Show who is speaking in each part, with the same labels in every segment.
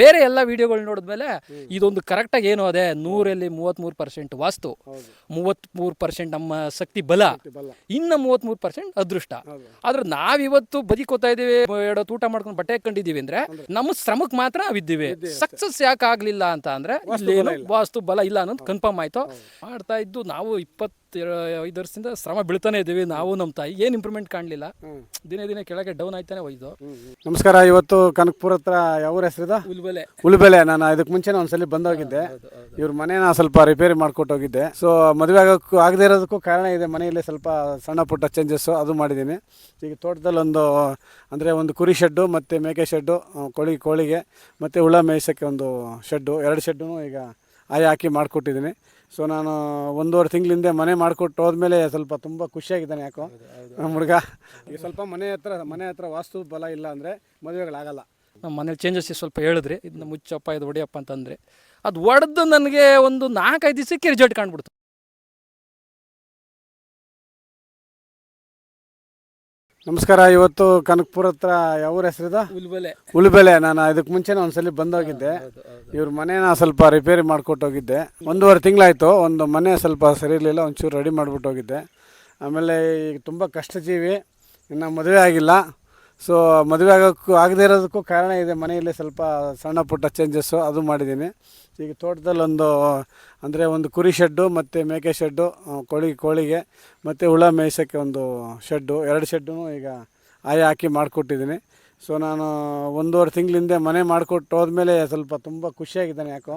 Speaker 1: ಬೇರೆ ಎಲ್ಲ ವಿಡಿಯೋಗಳು ನೋಡಿದ್ಮೇಲೆ ಇದೊಂದು ಕರೆಕ್ಟಾಗಿ ಏನು ಅದೇ ನೂರಲ್ಲಿ ಮೂವತ್ತ್ಮೂರು ಪರ್ಸೆಂಟ್ ವಾಸ್ತು. ಮೂವತ್ತ್ಮೂರು ಪರ್ಸೆಂಟ್ ನಮ್ಮ ಶಕ್ತಿ ಬಲ. ಇನ್ನ ಮೂವತ್ತ್ಮೂರು ಪರ್ಸೆಂಟ್ ಅದೃಷ್ಟ. ಆದ್ರೆ ನಾವಿವತ್ತು ಬದುಕೋತಾ ಇದ್ದೀವಿ ಎರಡು ತೂಟ ಮಾಡ್ಕೊಂಡು ಬಟ್ಟೆ ಹಾಕೊಂಡಿದ್ದೀವಿ ಅಂದ್ರೆ ನಮ್ಮ ಶ್ರಮಕ್ಕೆ ಮಾತ್ರ ನಾವಿದ್ದೀವಿ. ಸಕ್ಸಸ್ ಯಾಕೆ ಆಗಲಿಲ್ಲ ಅಂತ ಅಂದ್ರೆ ವಾಸ್ತು ಬಲ ಇಲ್ಲ. ಅನ್ನೋದು ಕನ್ಫರ್ಮ್ ಆಯ್ತು. ಮಾಡ್ತಾ ಇದ್ದು ನಾವು ಇಪ್ಪತ್ತ ಐದು ವರ್ಷದಿಂದ ಶ್ರಮ ಬೀಳ್ತಾನೆ ಇದೀವಿ ನಾವು ನಮ್ಮ ತಾಯಿ. ಏನು ಇಂಪ್ರೂವ್ಮೆಂಟ್ ಕಾಣಲಿಲ್ಲ. ದಿನೇ ದಿನೇ ಕೆಳಗೆ ಡೌನ್ ಆಯ್ತಾನೆ ಹೋಯ್ತು
Speaker 2: ನಮಸ್ಕಾರ ಇವತ್ತು ಕನಕಪುರ ಹತ್ರ ಯಾವ ಹೆಸರಿದ?
Speaker 1: ಉಲ್ಬೆಲೆ.
Speaker 2: ಉಲ್ಬೆಲೆ. ನಾನು ಇದಕ್ಕೆ ಮುಂಚೆನೇ ಒಂದ್ಸಲಿ ಬಂದೋಗಿದ್ದೆ ಇವ್ರ ಮನೆನ ಸ್ವಲ್ಪ ರಿಪೇರಿ ಮಾಡ್ಕೊಟ್ಟು ಹೋಗಿದ್ದೆ. ಸೊ ಮದುವೆ ಆಗೋಕ್ಕೂ ಆಗದೆ ಇರೋದಕ್ಕೂ ಕಾರಣ ಇದೆ. ಮನೆಯಲ್ಲಿ ಸ್ವಲ್ಪ ಸಣ್ಣ ಪುಟ್ಟ ಚೇಂಜಸ್ಸು ಅದು ಮಾಡಿದ್ದೀನಿ. ಈಗ ತೋಟದಲ್ಲಿ ಒಂದು ಅಂದರೆ ಒಂದು ಕುರಿ ಶೆಡ್ಡು ಮತ್ತು ಮೇಕೆ ಶೆಡ್ಡು ಕೋಳಿ ಕೋಳಿಗೆ ಮತ್ತು ಹುಳ ಮೇಯಿಸೋಕ್ಕೆ ಒಂದು ಶೆಡ್ಡು ಎರಡು ಶೆಡ್ಡು ಈಗ ಆಯ್ ಹಾಕಿ ಮಾಡಿಕೊಟ್ಟಿದ್ದೀನಿ. ಸೊ ನಾನು ಒಂದೂವರೆ ತಿಂಗಳಿಂದೆ ಮನೆ ಮಾಡಿಕೊಟ್ಟು ಹೋದ್ಮೇಲೆ ಸ್ವಲ್ಪ ತುಂಬ ಖುಷಿಯಾಗಿದ್ದಾನೆ ಯಾಕೋ. ನಮ್ಮ ಹುಡುಗ. ಈಗ ಸ್ವಲ್ಪ ಮನೆ ಹತ್ರ ಮನೆ ಹತ್ರ ವಾಸ್ತು ಬಲ ಇಲ್ಲ ಅಂದರೆ ಮದುವೆಗಳಾಗಲ್ಲ.
Speaker 1: ನಮ್ಮ ಮನೇಲಿ ಚೇಂಜಸ್ ಸ್ವಲ್ಪ ಹೇಳಿದ್ರಿ. ಇದನ್ನ ಮುಚ್ಚಪ್ಪ ಇದು ಹೊಡಿಯಪ್ಪ ಅಂತಂದರೆ. ಅದು ಒಡೆದು ನನಗೆ ಒಂದು ನಾಲ್ಕೈದು ದಿವಸಕ್ಕೆ ರಿಸಲ್ಟ್ ಕಾಣ್ಬಿಡ್ತು.
Speaker 2: ನಮಸ್ಕಾರ ಇವತ್ತು ಕನಕಪುರ ಹತ್ರ ಯಾವ ಹೆಸರಿದ?
Speaker 1: ಉಲ್ಬೆಲೆ.
Speaker 2: ಉಲ್ಬೆಲೆ. ನಾನು ಇದಕ್ಕೆ ಮುಂಚೆನೇ ಒಂದ್ಸಲಿ ಬಂದೋಗಿದ್ದೆ. ಇವ್ರ ಮನೇನ ಸ್ವಲ್ಪ ರಿಪೇರಿ ಹೋಗಿದ್ದೆ. ಒಂದೂವರೆ ತಿಂಗಳಾಯಿತು ಒಂದು ಮನೆ ಸ್ವಲ್ಪ ಸರಿ ಇರಲಿಲ್ಲ ಒಂಚೂರು ರೆಡಿ ಮಾಡಿಬಿಟ್ಟು ಹೋಗಿದ್ದೆ. ಆಮೇಲೆ ಈಗ ತುಂಬ ಕಷ್ಟ ಜೀವಿ ಇನ್ನು ಮದುವೆ ಆಗಿಲ್ಲ. ಸೊ ಮದುವೆ ಆಗೋಕ್ಕೂ ಆಗದೆ ಇರೋದಕ್ಕೂ ಕಾರಣ ಇದೆ. ಮನೆಯಲ್ಲಿ ಸ್ವಲ್ಪ ಸಣ್ಣ ಪುಟ್ಟ ಚೇಂಜಸ್ಸು ಅದು ಮಾಡಿದ್ದೀನಿ. ಈಗ ತೋಟದಲ್ಲಿ ಒಂದು, ಅಂದರೆ ಒಂದು ಕುರಿ ಶೆಡ್ಡು, ಮತ್ತು ಮೇಕೆ ಶೆಡ್ಡು ಕೋಳಿ, ಕೋಳಿಗೆ, ಮತ್ತು ಹುಳ ಮೇಯಿಸೋಕ್ಕೆ ಒಂದು ಶೆಡ್ಡು, ಎರಡು ಶೆಡ್ಡು ಈಗ ಆಯ ಹಾಕಿ ಮಾಡಿಕೊಟ್ಟಿದ್ದೀನಿ. ಸೊ ನಾನು ಒಂದೂವರೆ ತಿಂಗಳಿಂದ ಮನೆ ಮಾಡಿಕೊಟ್ಟು ಹೋದ್ಮೇಲೆ ಸ್ವಲ್ಪ ತುಂಬ ಖುಷಿಯಾಗಿದ್ದಾನೆ ಯಾಕೋ.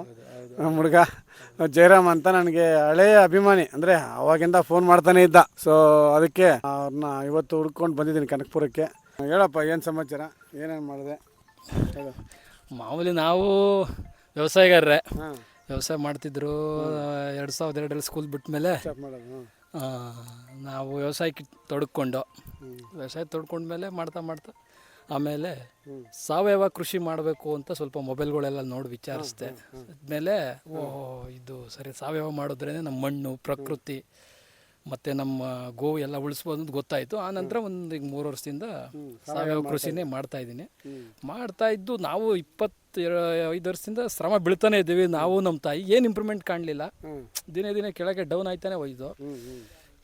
Speaker 2: ನಮ್ಮ ಹುಡುಗ, ಜಯರಾಮ್ ಅಂತ ನನಗೆ ಹಳೆಯ ಅಭಿಮಾನಿ. ಅಂದರೆ ಅವಾಗಿಂದ ಫೋನ್ ಮಾಡ್ತಾನೆ ಇದ್ದ. ಸೊ ಅದಕ್ಕೆ ಅವ್ರನ್ನ ಇವತ್ತು ಹುಡ್ಕೊಂಡು ಬಂದಿದ್ದೀನಿ ಕನಕಪುರಕ್ಕೆ. ಹೇಳಪ್ಪ ಏನು ಸಮಾಚಾರ? ಏನೇನು ಮಾಡಿದೆ? ಹೇಳು.
Speaker 1: ಮಾಮೂಲಿ ನಾವು ವ್ಯವಸಾಯಗಾರರೇ.
Speaker 2: ಹಾಂ.
Speaker 1: ವ್ಯವಸಾಯ ಮಾಡ್ತಿದ್ರು ಎರಡು ಸಾವಿರದ ಎರಡರಲ್ಲಿ ಸ್ಕೂಲ್ ಬಿಟ್ಟ ಮೇಲೆ
Speaker 2: ಸ್ಟಾಪ್ ಮಾಡೋದು ಹಾಂ
Speaker 1: ನಾವು ವ್ಯವಸಾಯಕ್ಕೆ ತೊಡ್ಕೊಂಡು ವ್ಯವಸಾಯ ತೊಡ್ಕೊಂಡ್ಮೇಲೆ ಮಾಡ್ತಾ ಮಾಡ್ತಾ ಆಮೇಲೆ ಸಾವಯವ ಕೃಷಿ ಮಾಡಬೇಕು ಅಂತ ಸ್ವಲ್ಪ ಮೊಬೈಲ್ಗಳೆಲ್ಲ ನೋಡಿ ವಿಚಾರಿಸಿದೆ. ಆದಮೇಲೆ ಓ ಇದು ಸರಿ ಸಾವಯವ ಮಾಡಿದ್ರೇ ನಮ್ಮ ಮಣ್ಣು ಪ್ರಕೃತಿ ಮತ್ತು ನಮ್ಮ ಗೋವು ಎಲ್ಲ ಉಳಿಸ್ಬೋದು ಅಂತ ಗೊತ್ತಾಯಿತು. ಆ ನಂತರ ಒಂದು ಈಗ ಮೂರು ವರ್ಷದಿಂದ ಸಾವಯವ ಕೃಷಿನೇ ಮಾಡ್ತಾ ಇದ್ದೀನಿ. ಮಾಡ್ತಾ ಇದ್ದು ನಾವು ಇಪ್ಪತ್ತ ಐದು ವರ್ಷದಿಂದ ಶ್ರಮ ಬೀಳ್ತಾನೆ ಇದ್ದೀವಿ. ನಾವು ನಮ್ಮ ತಾಯಿ ಏನು ಇಂಪ್ರೂವ್ಮೆಂಟ್ ಕಾಣಲಿಲ್ಲ. ದಿನೇ ದಿನೇ ಕೆಳಗೆ ಡೌನ್ ಆಯ್ತಾನೆ ಹೋಯ್ತು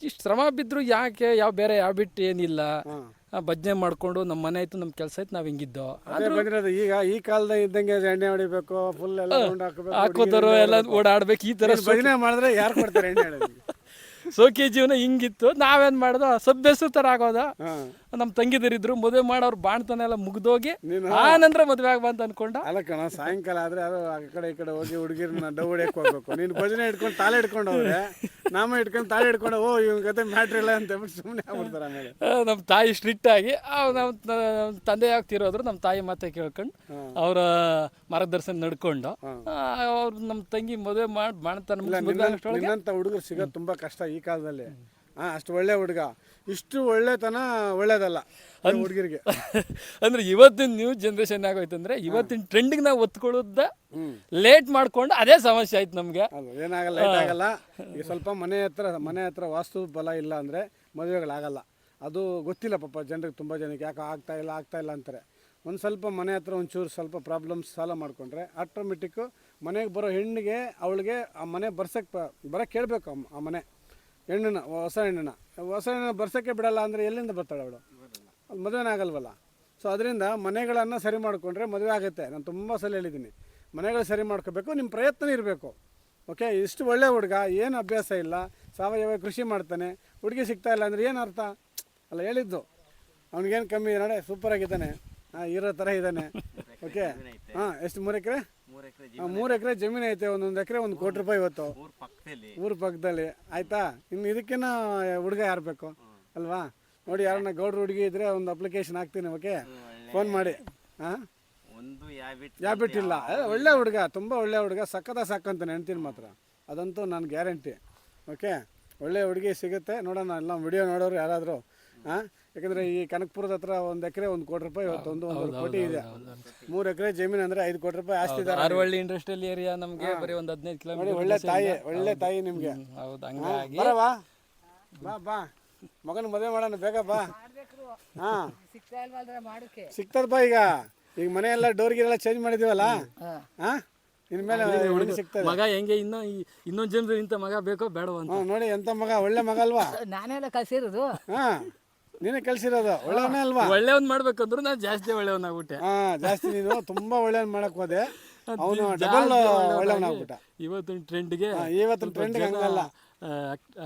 Speaker 1: ಇಷ್ಟು ಶ್ರಮ ಬಿದ್ದರೂ ಯಾಕೆ ಯಾವ ಬೇರೆ ಯಾವ ಬಿಟ್ಟು ಏನಿಲ್ಲ ಭಜನೆ ಮಾಡಿಕೊಂಡು ನಮ್ಮ ಮನೆ ಆಯ್ತು ನಮ್ಮ ಕೆಲಸ ಆಯ್ತು ನಾವು ಹಿಂಗಿದ್ದು.
Speaker 2: ಈಗ ಈ ಕಾಲದ ಇದ್ದಂಗೆ ಎಣ್ಣೆ ಹೊಡಿಬೇಕು ಫುಲ್ ಎಲ್ಲ
Speaker 1: ಹಾಕೋತಾರೋ ಎಲ್ಲ ಓಡಾಡ್ಬೇಕು ಈ ಥರ
Speaker 2: ಭಜನೆ ಮಾಡಿದ್ರೆ ಯಾರು ಕೊಡ್ತಾರೆ ಎಣ್ಣೆ
Speaker 1: ಸೋಕೆ ಜೀವನ ಹಿಂಗಿತ್ತು. ನಾವೇನ್ ಮಾಡೋದು ಸಭ್ಯಸು ತರ ಆಗೋದ ನಮ್ಮ ತಂಗಿದರಿದ್ರು ಮದುವೆ ಮಾಡೋರು ಬಾಣ್ತನ ಎಲ್ಲ ಮುಗ್ದೋಗಿ ಆ ನಂತರ ಮದುವೆ ಬಂತ ಅನ್ಕೊಂಡ.
Speaker 2: ಅಲ್ಲ ಕಣ ಸಾಯಂಕಾಲ ಆದ್ರೆ ಅದು ಆ ಕಡೆ ಈ ಕಡೆ ಹೋಗಿ ಹುಡುಗಿರನ್ನ ಡೌಡಿ ಹೊಡಿಯಕ್ಕೆ ಹೋಗ್ಬೇಕು. ನೀನು ಭಜನೆ ಹಿಡ್ಕೊಂಡು ತಾಳೆ ಹಿಡ್ಕೊಂಡು ಹೋದ್ರೆ ನಾಮ ಹಿಡ್ಕೊಂಡು ತಾಳೆ ಹಿಡ್ಕೊಂಡು ಓ ಇವನ್ ಕತೆ ಮ್ಯಾಟ್ರ್ ಇಲ್ಲ ಅಂತ ಹೇಳ್ಬಿಟ್ಟು ಸುಮ್ಮನೆ ಆಗ್ಬಿಡ್ತಾರೆ ಆಮೇಲೆ.
Speaker 1: ನಮ್ಮ ತಾಯಿ ಸ್ಟ್ರಿಕ್ಟ್ ಆಗಿ ನಮ್ಮ ತಂದೆ ಆಗ್ತಿರೋದ್ರು ನಮ್ಮ ತಾಯಿ ಮಾತೆ ಕೇಳ್ಕೊಂಡು ಅವರ ಮಾರ್ಗದರ್ಶನ ನಡ್ಕೊಂಡು ಅವ್ರು ನಮ್ಮ ತಂಗಿ ಮದುವೆ ಮಾಡಿ
Speaker 2: ನಿನ್ನಂತ ಹುಡುಗರು ಸಿಗೋದು ತುಂಬಾ ಕಷ್ಟ ಈ ಕಾಲದಲ್ಲಿ. ಹಾ ಅಷ್ಟು ಒಳ್ಳೆ ಹುಡುಗ. ಇಷ್ಟು ಒಳ್ಳೆತನ ಒಳ್ಳೇದಲ್ಲ ಹುಡುಗಿರಿಗೆ.
Speaker 1: ಅಂದ್ರೆ ಇವತ್ತಿನ ನ್ಯೂ ಜನರೇಷನ್ ಆಗೋಯ್ತು ಅಂದ್ರೆ ಇವತ್ತಿನ ಟ್ರೆಂಡಿಗೆ ನಾವು ಒತ್ಕೊಳ್ಳೋದ ಲೇಟ್ ಮಾಡ್ಕೊಂಡು ಅದೇ ಸಮಸ್ಯೆ ಆಯ್ತು ನಮಗೆ.
Speaker 2: ಏನಾಗಲ್ಲ ಲೇಟ್ ಆಗಲ್ಲ. ಈಗ ಸ್ವಲ್ಪ ಮನೆ ಹತ್ರ ಮನೆ ಹತ್ರ ವಾಸ್ತು ಬಲ ಇಲ್ಲ ಅಂದ್ರೆ ಮದುವೆಗಳಾಗಲ್ಲ. ಅದು ಗೊತ್ತಿಲ್ಲ ಪಾಪ ಜನರಿಗೆ ತುಂಬ ಜನಕ್ಕೆ ಯಾಕೆ ಆಗ್ತಾ ಇಲ್ಲ ಆಗ್ತಾ ಇಲ್ಲ ಅಂತಾರೆ. ಒಂದು ಸ್ವಲ್ಪ ಮನೆ ಹತ್ರ ಒಂಚೂರು ಸ್ವಲ್ಪ ಪ್ರಾಬ್ಲಮ್ಸ್ ಸಾಲ್ವ್ ಮಾಡಿಕೊಂಡ್ರೆ ಆಟೋಮೆಟಿಕ್ಕು ಮನೆಗೆ ಬರೋ ಹೆಣ್ಣಿಗೆ ಅವಳಿಗೆ ಆ ಮನೆ ಬರ್ಸಕ್ಕೆ ಬರೋಕ್ಕೆ ಕೇಳಬೇಕು ಆ ಮನೆ. ಹೆಣ್ಣನ್ನ, ಹೊಸ ಹೆಣ್ಣನ್ನ. ಹೊಸ ಹೆಣ್ಣನ್ನ ಬರ್ಸೋಕ್ಕೆ ಬಿಡಲ್ಲ ಅಂದರೆ ಎಲ್ಲಿಂದ ಬರ್ತಾಳೆ ಅವಳು? ಅದು ಮದುವೆನೇ ಆಗಲ್ವಲ್ಲ? ಸೊ ಅದರಿಂದ ಮನೆಗಳನ್ನು ಸರಿ ಮಾಡಿಕೊಂಡ್ರೆ ಮದುವೆ ಆಗುತ್ತೆ. ನಾನು ತುಂಬ ಸಲ ಹೇಳಿದ್ದೀನಿ. ಮನೆಗಳು ಸರಿ ಮಾಡ್ಕೋಬೇಕು ನಿಮ್ಮ ಪ್ರಯತ್ನ ಇರಬೇಕು. ಓಕೆ ಇಷ್ಟು ಒಳ್ಳೆ ಹುಡುಗ, ಏನು ಅಭ್ಯಾಸ ಇಲ್ಲ, ಸಾವಯವ ಕೃಷಿ ಮಾಡ್ತಾನೆ, ಹುಡುಗಿ ಸಿಗ್ತಾ ಇಲ್ಲ ಅಂದರೆ ಏನು ಅರ್ಥ? ಅಲ್ಲ, ಹೇಳಿದ್ದು. ಅವ್ನಿಗೇನು ಕಮ್ಮಿ, ನಡೆ ಸೂಪರ್ ಆಗಿದ್ದಾನೆ. ಹಾಂ, ಇರೋ ಥರ ಇದ್ದಾನೆ. ಓಕೆ ಹಾಂ, ಎಷ್ಟು ಮೂರು ಎಕರೆ?
Speaker 3: ಮೂರು ಎಕರೆ
Speaker 2: ಜಮೀನು ಐತೆ ಒಂದೊಂದು ಎಕರೆ ಒಂದು ಕೋಟಿ ರೂಪಾಯಿ ಇವತ್ತು.
Speaker 3: ಊರ್ ಪಕ್ಕದಲ್ಲಿ.
Speaker 2: ಆಯ್ತಾ? ಇನ್ನು ಇದಕ್ಕಿನ್ನ ಹುಡುಗ ಯಾರು ಬೇಕು? ಅಲ್ವಾ? ನೋಡಿ ಯಾರನ್ನ ಗೌಡ್ರ ಹುಡುಗಿ ಇದ್ರೆ ಒಂದು ಅಪ್ಲಿಕೇಶನ್ ಹಾಕ್ತೀನಿ ಓಕೆ? ಫೋನ್ ಮಾಡಿ. ಹಾಂ
Speaker 3: ಒಂದು ಯಾಬಿಟ್
Speaker 2: ಇಲ್ಲ. ಒಳ್ಳೆ ಹುಡುಗ ತುಂಬ ಒಳ್ಳೆ ಹುಡುಗ ಸಕ್ಕದ ಸಾಕಂತಾನೆ ಹೆಣ್ತೀನಿ ಮಾತ್ರ. ಅದಂತೂ ನಾನು ಗ್ಯಾರಂಟಿ. ಓಕೆ? ಒಳ್ಳೆ ಹುಡುಗಿ ಸಿಗುತ್ತೆ. ನೋಡೋಣ ಎಲ್ಲ ವಿಡಿಯೋ ನೋಡೋರು ಯಾರಾದರೂ. ಹಾಂ ಯಾಕಂದರೆ ಈ ಕನಕಪುರದ ಹತ್ರ ಒಂದು ಎಕರೆ ಒಂದು ಕೋಟಿ ರೂಪಾಯಿ ಇವತ್ತು ಒಂದು ಒಂದು ಕೋಟಿ ಇದೆ. ಮೂರು ಎಕರೆ ಜಮೀನು ಅಂದ್ರೆ ಐದು ಕೋಟಿ ರೂಪಾಯಿ ಆಸ್ತಿ ಇದೆ
Speaker 1: ಆರವಳ್ಳಿ ಇಂಡಸ್ಟ್ರಿಯಲ್ ಏರಿಯಾ ನಮಗೆ ಬರೀ ಒಂದು ಹದಿನೈದು ಕಿಲೋಮೀಟರ್
Speaker 2: ಒಳ್ಳೆ ತಾಯಿ ಒಳ್ಳೆ ತಾಯಿ ನಿಮಗೆ.
Speaker 1: ಹೌದು ಹಂಗಾಗಿ.
Speaker 2: ಬರವಾ ಬಾ. ಬಾ ಮಗನ ಮದುವೆ ಮಾಡೋಣ ಬೇಗ ಬಾ. ಹಾಂ.
Speaker 4: ಸಿಕ್ತದಪ್ಪ
Speaker 2: ಸಿಗ್ತದ ಬಾ ಈಗ. ಈಗ ಮನೆಯೆಲ್ಲ ಡೋರ್ ಡೋರ್ ಎಲ್ಲ ಚೇಂಜ್ ಮಾಡಿದೀವಲ್ಲ ಹಾ. ಇನ್ಮೇಲೆ ಹುಡುಗಿ ಸಿಗ್ತದೆ
Speaker 1: ಮಗ ಹೆಂಗೆ ಇನ್ನೂ ಇನ್ನೊಂದು ಜನರು ಇಂಥ ಮಗ ಬೇಕೋ ಬೇಡವ ಅಂತ.
Speaker 2: ನೋಡಿ ಎಂಥ ಮಗ ಒಳ್ಳೆ ಮಗ ಅಲ್ವಾ?
Speaker 4: ನಾನೆಲ್ಲ ಕಲ್ಸಿರೋದು.
Speaker 2: ಹಾ. ನೀನೇ ಕಳ್ಸಿರೋದು ಒಳ್ಳೆಯವನೇ ಅಲ್ವಾ?
Speaker 1: ಒಳ್ಳೆಯವನ್ ಮಾಡ್ಬೇಕಂದ್ರು ನಾನು ಜಾಸ್ತಿ ಒಳ್ಳೆಯವನಾಗ್ಬಿಟ್ಟೆ
Speaker 2: ಹಾ ಜಾಸ್ತಿ ನೀನು ತುಂಬಾ ಒಳ್ಳೆಯವನ್ ಮಾಡಕ್ ಹೋದೆ. ಅವನು ಡಬಲ್ ಒಳ್ಳೆಯವನಾಗ್ಬಿಟ್ಟ.
Speaker 1: ಇವತ್ತಿನ ಟ್ರೆಂಡ್ಗೆ
Speaker 2: ಇವತ್ತಿನ ಟ್ರೆಂಡ್ ಹಂಗಲ್ಲ.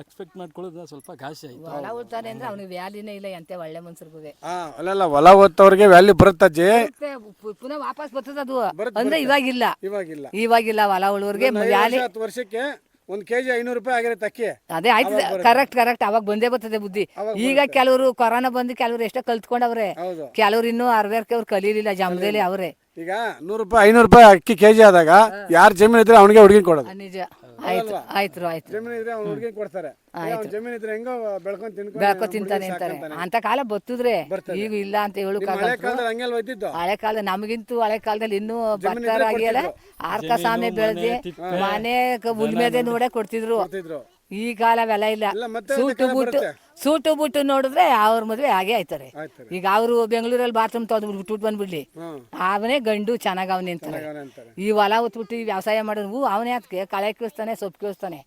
Speaker 1: ಎಕ್ಸ್ಪೆಕ್ಟ್ ಮಾಡ್ಕೊಳ್ಳೋದು ಸ್ವಲ್ಪ ಘಾಸಿ ಆಯ್ತು.
Speaker 4: ಹೊಲ ಉಳ್ತಾನೆ ಅಂದ್ರೆ ಅವ್ನಿಗೆ ವ್ಯಾಲಿನೇ ಇಲ್ಲ ಎಂತೆ ಒಳ್ಳೆ ಮನ್ಸರ್ಗುವೆ
Speaker 2: ಹಾ ಅಲ್ಲಲ್ಲ ಹೊಲ ಓದ್ತವ್ರಿಗೆ ವ್ಯಾಲ್ಯೂ ಬರುತ್ತಜ್ಜಿ
Speaker 4: ಪುನಃ ವಾಪಸ್ ಬರ್ತದ ಅದು. ಅಂದ್ರೆ ಇವಾಗಿಲ್ಲ.
Speaker 2: ಇವಾಗಿಲ್ಲ.
Speaker 4: ಇವಾಗಿಲ್ಲ ಹೊಲ ಉಳುವರ್ಗೆ ವ್ಯಾಲಿ
Speaker 2: ಹತ್ತು ವರ್ಷಕ್ಕೆ ಒಂದ್ ಕೆಜಿ ಐನೂರು ರೂಪಾಯಿ ಆಗಿರುತ್ತೆ ಅಕ್ಕಿ
Speaker 4: ಅದೇ ಆಯ್ತು ಕರೆಕ್ಟ್ ಕರೆಕ್ಟ್ ಅವಾಗ ಬಂದೇ ಬರ್ತದೆ ಬುದ್ಧಿ. ಈಗ ಕೆಲವರು ಕೊರೋನಾ ಬಂದು ಕೆಲವರು ಎಷ್ಟೋ ಕಲ್ತ್ಕೊಂಡವ್ರೆ. ಕೆಲವ್ರು ಇನ್ನೂ ಅರ್ವೇರ್ಕೆ ಅವ್ರು ಕಲೀಲಿಲ್ಲ ಜಮದಲ್ಲಿ ಅವ್ರೆ.
Speaker 2: ಈಗ ನೂರು ರೂಪಾಯಿ ಐನೂರು ರೂಪಾಯಿ ಅಕ್ಕಿ ಕೆಜಿ ಆದಾಗ ಯಾರ್ ಜಮೀನ್ ಇದ್ರೆ ಅವನಿಗೆ ಹುಡುಗಿ ಕೊಡೋದು.
Speaker 4: ನಿಜ. ಆಯ್ತು ಆಯ್ತು ಆಯ್ತು
Speaker 2: ಜಮೀನ್ ಇದ್ರೆ ಅವ್ನು ಹುಡುಗಿ ಕೊಡ್ತಾರೆ. ಅವ್ನ ಜಮೀನ್ ಇದ್ರೆ ಹೆಂಗೋ ಬೆಳ್ಕೊಂಡ್ ತಿನ್ಕೊಂಡು
Speaker 4: ಬೆಳ್ಕೊ ತಿಂತಾನೆ ಅಂತಾರೆ ಅಂತ ಕಾಲ ಬತ್ತಿದ್ರೆ ಈಗ ಇಲ್ಲ ಅಂತ ಹೇಳಕ್
Speaker 2: ಹಳೆ
Speaker 4: ಕಾಲ ನಮಗಿಂತೂ ಹಳೆ ಕಾಲದಲ್ಲಿ ಇನ್ನೂ ಭಕ್ತರ ಆಗಿಯಲ್ಲ ಆರ್ಕ ಸಾಮೆ ಬೆಳೆದಿ ಮನೆ ಉಳ್ಮೆದೆ ನೋಡೇ ಕೊಡ್ತಿದ್ರು. ಈ ಕಾಲ ಅವೆಲ್ಲ ಇಲ್ಲ. ಸೂಟು ಬುಟ್ಟು ಸೂಟು ಬುಟ್ಟು ನೋಡಿದ್ರೆ ಅವ್ರ ಮದ್ವೆ ಹಾಗೆ ಆಯ್ತಾರೆ. ಈಗ ಅವರು ಬೆಂಗಳೂರಲ್ಲಿ ಬಾತ್ರೂಮ್ ತೊಗೊಂಡು ಬಿಟ್ಬಿಟ್ಟು ಬಂದ್ಬಿಡ್ಲಿ. ಅವನೇ ಗಂಡು ಚೆನ್ನಾಗ್ ಅವ್ನ ನಿಂತಾರೆ ಈ ಹೊಲ ಹೊತ್ಬಿಟ್ಟು ಈ ವ್ಯವಸಾಯ ಮಾಡೋನು ಅವನೇ ಅದಕ್ಕೆ. ಕಳೆ ಕೀಳಿಸ್ತಾನೆ ಸೊಪ್ಪು ಕೀಳಿಸ್ತಾನೆ.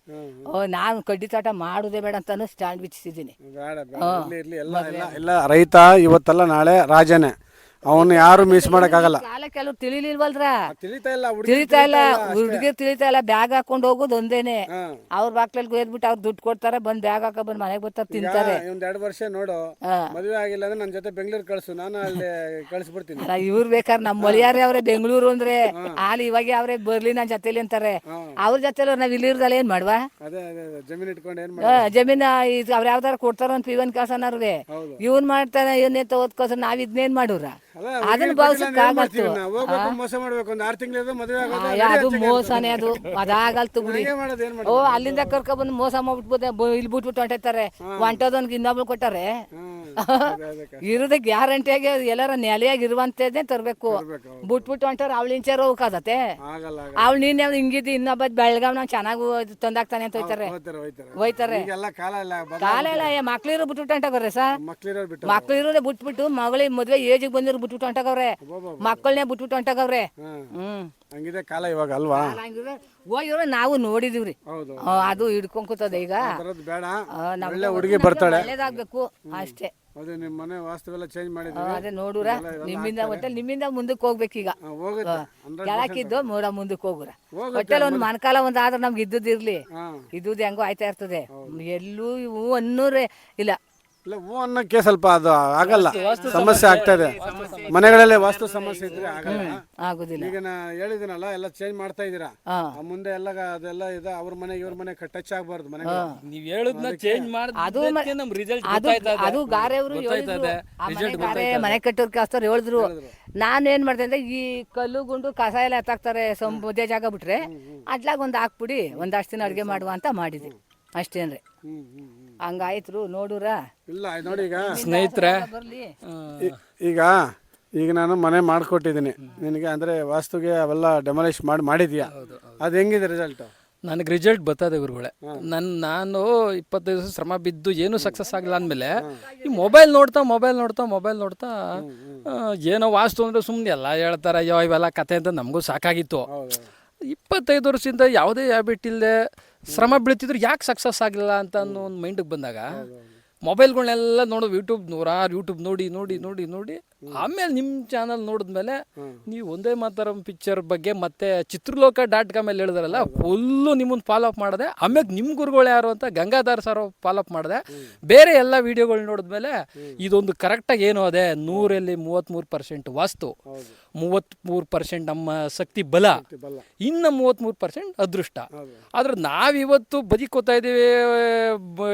Speaker 4: ಓ ನಾನು ಕಡ್ಡಿ ತೋಟ ಮಾಡುದೇ ಬೇಡ ಅಂತಾನು ಸ್ಟ್ಯಾಂಡ್ ಬಿಚ್ಚಿಸಿದ್ದೀನಿ
Speaker 2: ರೈತ ಇವತ್ತಲ್ಲ ನಾಳೆ ರಾಜನೇ. ಅವನು ಯಾರು ಮಿಸ್ ಮಾಡಕ್ಕಾಗಲ್ಲ.
Speaker 4: ಕಾಲ ಕೆಲವ್ರು ತಿಳಿಲಿಲ್ವಲ್ರ?
Speaker 2: ತಿಳಿತಾ ಇಲ್ಲ ಹುಡುಗಿ
Speaker 4: ತಿಳಿತಾ ಇಲ್ಲ ಹುಡುಗಿ ತಿಳಿತಾ ಇಲ್ಲ ಬ್ಯಾಗ್ ಹಾಕೊಂಡು ಹೋಗೋದು ಒಂದೇನೆ. ಅವ್ರ ಬಾಕ್ಲಲ್ಲಿ ಹೋಯ್ದ್ಬಿಟ್ಟು ಅವ್ರು ದುಡ್ಡು ಕೊಡ್ತಾರೆ ಬಂದ್ ಬ್ಯಾಗ್ ಹಾಕ ಬಂದ್ ಮನೆಗೆ ಬರ್ತಾರೆ ತಿಂತಾರೆ.
Speaker 2: ಒಂದ್ ಎರಡು ವರ್ಷ ನೋಡು. ಮದುವೆ ಆಗಿಲ್ಲ ಅಂದ್ರೆ ನನ್ನ ಜೊತೆ ಬೆಂಗಳೂರು ಕಳ್ಸು ನಾನು ಅಲ್ಲಿ ಕಳಿಸ್ಬಿಡ್ತೀನಿ.
Speaker 4: ಇವ್ರು ಬೇಕಾದ್ರೆ ನಮ್ಮ ಮಲಿಯಾರಿ ಅವ್ರೆ ಬೆಂಗಳೂರು ಅಂದ್ರೆ ಅಲ್ಲಿ ಇವಾಗ ಅವರೇ ಬರ್ಲಿ ನನ್ನ ಜೊತೆಲಿ ಅಂತಾರೆ. ಅವ್ರ ಜೊತೆಲಿ ನಾವ್ ಇಲ್ಲಿರ್ದಲ್ಲ ಏನ್ ಮಾಡುವ?
Speaker 2: ಜಮೀನ್ ಇಟ್ಕೊಂಡು ಏನ್
Speaker 4: ಜಮೀನ್ ಅವ್ರ ಯಾವ್ದಾರ ಕೊಡ್ತಾರ ಅಂತ ಇವನ್ ಕೆಲಸನವ್ರೆ
Speaker 2: ಹೌದು.
Speaker 4: ಇವನ್ ಮಾಡ್ತಾನೆ ಇವನ್ನೇ ಓದ್ಕೋಸ ನಾವ್ ಇದನ್ನೇನ್ ಮಾಡೋರ ಅದನ್ನ?
Speaker 2: ಹೋಗ್ಬೇಕು ಮೋಸ ಮಾಡ್ಬೇಕು ಒಂದು ಆರು ತಿಂಗಳಿರೋದು ಮದುವೆ ಆಗೋದು
Speaker 4: ಅದು ಮೋಸನೇ ಅದು. ಅದಾಗಲ್ತು ಬಿಡಿ. ಓ ಅಲ್ಲಿಂದ ಕರ್ಕೊಂಡ್ಬಂದು ಬಂದು ಮೋಸ ಮಾಡ್ಬಿಟ್ಬೋದೆ ಇಲ್ಲಿ ಬಿಟ್ಬಿಟ್ಟು ಹೊಂಟೈತಾರೆ. ಹೊಂಟೋದನ್ಗೆ ಇನ್ನೊಬ್ಳು ಕೊಟ್ಟಾರೆ ಇರೋದೇ ಗ್ಯಾರಂಟಿಯಾಗಿ ಎಲ್ಲಾರ ನೆಲೆಯಾಗಿ ಇರುವಂತದ್ದೇ ತರಬೇಕು.
Speaker 2: ಬುಟ್ ಬುಟ್
Speaker 4: ಬಿಟ್ಬಿಟ್ಟು ಹೊಂಟಾರ ಅವಳು ಇಂಚಾರ ಹೋಗತ್ತೆ
Speaker 2: ಆಗಲ್ಲ ಆಗಲ್ಲ.
Speaker 4: ಅವಳು ನೀನ್ ಹಿಂಗಿದ್ದು ಇನ್ನೊಬ್ಬ ಬೆಳಗಾವ್ ನಾವು ಚೆನ್ನಾಗಿ ತಂದಾಗ್ತಾನೆ ಅಂತ ಹೋಯ್ತಾರೆ.
Speaker 2: ಹೋಯ್ತಾರೆ ಕಾಲ ಇಲ್ಲ
Speaker 4: ಎಲ್ಲ ಮಕ್ಳಿರೋ ಬಿಟ್ಬಿಟ್ಟು ಹೊಂಟಾಗವ್ರೆ ಸರ್ ಮಕ್ಳು ಇರೋದೇ ಬಿಟ್ಬಿಟ್ಟು ಮಗಳಿಗೆ ಮದ್ವೆ ಏಜಿಗೆ ಬಂದಿರೋ ಬಿಟ್ಬಿಟ್ಟು ಹೊಂಟಾಗವ್ರೆ ಮಕ್ಕಳನ್ನೇ ಬಿಟ್ಬಿಟ್ಟು ಹೊಂಟಾಗವ್ರೆ
Speaker 2: ಹ್ಮ್
Speaker 4: ಹ್ಮ್.
Speaker 2: ಹಂಗಿದೆ ಕಾಲ ಇವಾಗ ಅಲ್ವಾ?
Speaker 4: ಹೋಗಿರೋ ನಾವು ನೋಡಿದೀವ್ರಿ. ಅದು ಹಿಡ್ಕೊಂಡ್ ಕೂತದ ಈಗ.
Speaker 2: ಬೇಡ. ಹುಡುಗಿ ಬರ್ತಾಳೆ.
Speaker 4: ಒಳ್ಳೇದಾಗ್ಬೇಕು. ಅಷ್ಟೇ.
Speaker 2: ಅದೇ ನಿಮ್ಮ ಮನೆ ವಾಸ್ತುವೆಲ್ಲ ಚೇಂಜ್ ಮಾಡಿದ್ವಿ
Speaker 4: ಅದೇ ನೋಡುರ ನಿಮ್ಮಿಂದ ಒಟ್ಟಲ್ಲಿ ನಿಮ್ಮಿಂದ ಮುಂದಕ್ಕೆ ಹೋಗ್ಬೇಕೀಗ
Speaker 2: ಹೋಗುತ್ತೆ.
Speaker 4: ಕೆಳಕಿದ್ದು ಮೂಡ ಮುಂದಕ್ಕೆ ಹೋಗುರ ಒಟ್ಟಲ್ಲಿ ಒಂದು ಮನಕಾಲ ಒಂದು ಆದ್ರೆ ನಮ್ಗೆ
Speaker 2: ಇದ್ದುದಿರ್ಲಿ
Speaker 4: ಇದ್ದುದು ಹೆಂಗೋ ಆಯ್ತಾ ಇರ್ತದೆ. ಎಲ್ಲೂ ಇವು ಅನ್ನೂರೇ ಇಲ್ಲ.
Speaker 2: ಇಲ್ಲ ಹೂ ಅನ್ನಕ್ಕೆ ಸ್ವಲ್ಪ ಅದು ಆಗಲ್ಲ. ಸಮಸ್ಯೆ ಆಗ್ತಾ ಇದೆ ಮನೆಗಳಲ್ಲಿ ವಾಸ್ತು ಸಮಸ್ಯೆ ಇದ್ರೆ ಆಗಲ್ಲ.
Speaker 4: ಆಗುದಿಲ್ಲ.
Speaker 2: ಈಗ ನಾ ಹೇಳಿದಿನಲ್ಲ ಎಲ್ಲ ಚೇಂಜ್ ಮಾಡ್ತಾ ಇದೀರಾ
Speaker 4: ಹಾ.
Speaker 2: ಆ ಮುಂದೆ ಎಲ್ಲ ಅದೆಲ್ಲ ಇದೆ ಅವ್ರ ಮನೆ ಇವ್ರ ಮನೆ ಟಚ್ ಆಗ್ಬಾರ್ದು ಮನೆ
Speaker 1: ನೀವ್ ಹೇಳುದ್ನ ಚೇಂಜ್ ಮಾಡಿದ್ರೆ ನಮ್ ರಿಸಲ್ಟ್
Speaker 4: ಅದು ಅದು. ಗಾರೆ ಅವರು ಹೇಳಿದ್ರು. ಆ ಮನೆ ಗಾರೆ ಮನೆ ಕಟ್ಟೋರ್ ಕೆಲಸದವ್ರು ಹೇಳಿದ್ರು. ನಾನು ಏನ್ ಮಾಡ್ದೆ ಅಂದ್ರೆ ಈ ಕಲ್ಲು ಗುಂಡು ಕಸ ಎಲ್ಲ ಎತ್ತಾಕ್ತಾರೆ ಸಂಬುದೇ ಜಾಗ ಬಿಟ್ರೆ ಅಡ್ಲಾಗ ಒಂದು ಹಾಕ್ಬಿಡಿ ಒಂದಷ್ಟು ದಿನ ಅಡುಗೆ ಮಾಡುವ ಅಂತ ಮಾಡಿದ್ವಿ ಅಷ್ಟೇನ್ರಿ.
Speaker 2: ಹ್ಮ್ ಹ್ಮ್ ಹ್ಮ್.
Speaker 4: ಹಂಗಾಯ್ತು ನೋಡುರ.
Speaker 2: ಇಲ್ಲ ನೋಡಿ ಈಗ.
Speaker 1: ಸ್ನೇಹಿತರೆ
Speaker 4: ಬರ್ಲಿ.
Speaker 2: ಈ- ಈಗ ಈಗ ನಾನು ಮನೆ ಮಾಡ್ಕೊಟ್ಟಿದ್ದೀನಿ. ನಿನಗೆ ಅಂದರೆ ವಾಸ್ತುಗೆ ಅವೆಲ್ಲ ಡೆಮಾಲಿಷ್ ಮಾಡಿ ಮಾಡಿದ್ಯಾ? ಅದು ಹೆಂಗಿದೆ ರಿಸಲ್ಟ್
Speaker 1: ನನಗೆ ರಿಸಲ್ಟ್ ಬರ್ತದೆ ಗುರುಗಳೇ. ನನ್ನ ನಾನು ಇಪ್ಪತ್ತೈದು ದಿವಸ ಶ್ರಮ ಬಿದ್ದು ಏನು ಸಕ್ಸಸ್ ಆಗಿಲ್ಲ ಅಂದಮೇಲೆ ಈ ಮೊಬೈಲ್ ನೋಡ್ತಾ ಮೊಬೈಲ್ ನೋಡ್ತಾ ಮೊಬೈಲ್ ನೋಡ್ತಾ ಆ, ಏನೋ ವಾಸ್ತು ಅಂದರೆ ಸುಮ್ಮನೆ ಎಲ್ಲ ಹೇಳ್ತಾರೆ ಅಯ್ಯೋ ಇವೆಲ್ಲ ಕತೆ ಅಂತ ನಮಗೂ ಸಾಕಾಗಿತ್ತು. ಇಪ್ಪತ್ತೈದು ವರ್ಷದಿಂದ ಯಾವುದೇ ಹ್ಯಾಬಿಟ್ ಇಲ್ಲದೆ ಶ್ರಮ ಬೀಳ್ತಿದ್ರು ಯಾಕೆ ಸಕ್ಸಸ್ ಆಗಿಲ್ಲ ಅಂತ ಅನ್ನೋ ಒಂದು ಮೈಂಡಿಗೆ ಬಂದಾಗ ಮೊಬೈಲ್ಗಳನ್ನೆಲ್ಲ ನೋಡು ಯೂಟ್ಯೂಬ್ ನೂರಾರು ಯೂಟ್ಯೂಬ್ ನೋಡಿ ನೋಡಿ ನೋಡಿ ನೋಡಿ ಆಮೇಲೆ ನಿಮ್ಮ ಚಾನಲ್ ನೋಡಿದ್ಮೇಲೆ ನೀವು ಒಂದೇ ಮಾತರಂ ಪಿಕ್ಚರ್ ಬಗ್ಗೆ ಮತ್ತೆ ಚಿತ್ರಲೋಕ ಡಾಟ್ ಕಾಮ್ ಅಲ್ಲಿ ಹೇಳಿದ್ರಲ್ಲ ಫುಲ್ಲು ನಿಮ್ಮನ್ನ ಫಾಲೋ ಅಪ್ ಮಾಡಿದೆ. ಆಮೇಲೆ ನಿಮ್ಮ ಗುರುಗಳು ಯಾರು ಅಂತ ಗಂಗಾಧರ್ ಸರ್ ಫಾಲೋ ಅಪ್ ಮಾಡಿದೆ. ಬೇರೆ ಎಲ್ಲ ವಿಡಿಯೋಗಳು ನೋಡಿದ್ಮೇಲೆ ಇದೊಂದು ಕರೆಕ್ಟಾಗಿ ಏನು ಅದೇ ನೂರಲ್ಲಿ ಮೂವತ್ತ್ಮೂರು ಪರ್ಸೆಂಟ್ ವಾಸ್ತು. ಮೂವತ್ತ್ಮೂರು ಪರ್ಸೆಂಟ್ ನಮ್ಮ ಶಕ್ತಿ ಬಲ. ಇನ್ನ ಮೂವತ್ತ್ಮೂರು ಪರ್ಸೆಂಟ್ ಅದೃಷ್ಟ. ಆದ್ರೆ ನಾವಿವತ್ತು ಬದುಕೋತಾ ಇದ್ದೀವಿ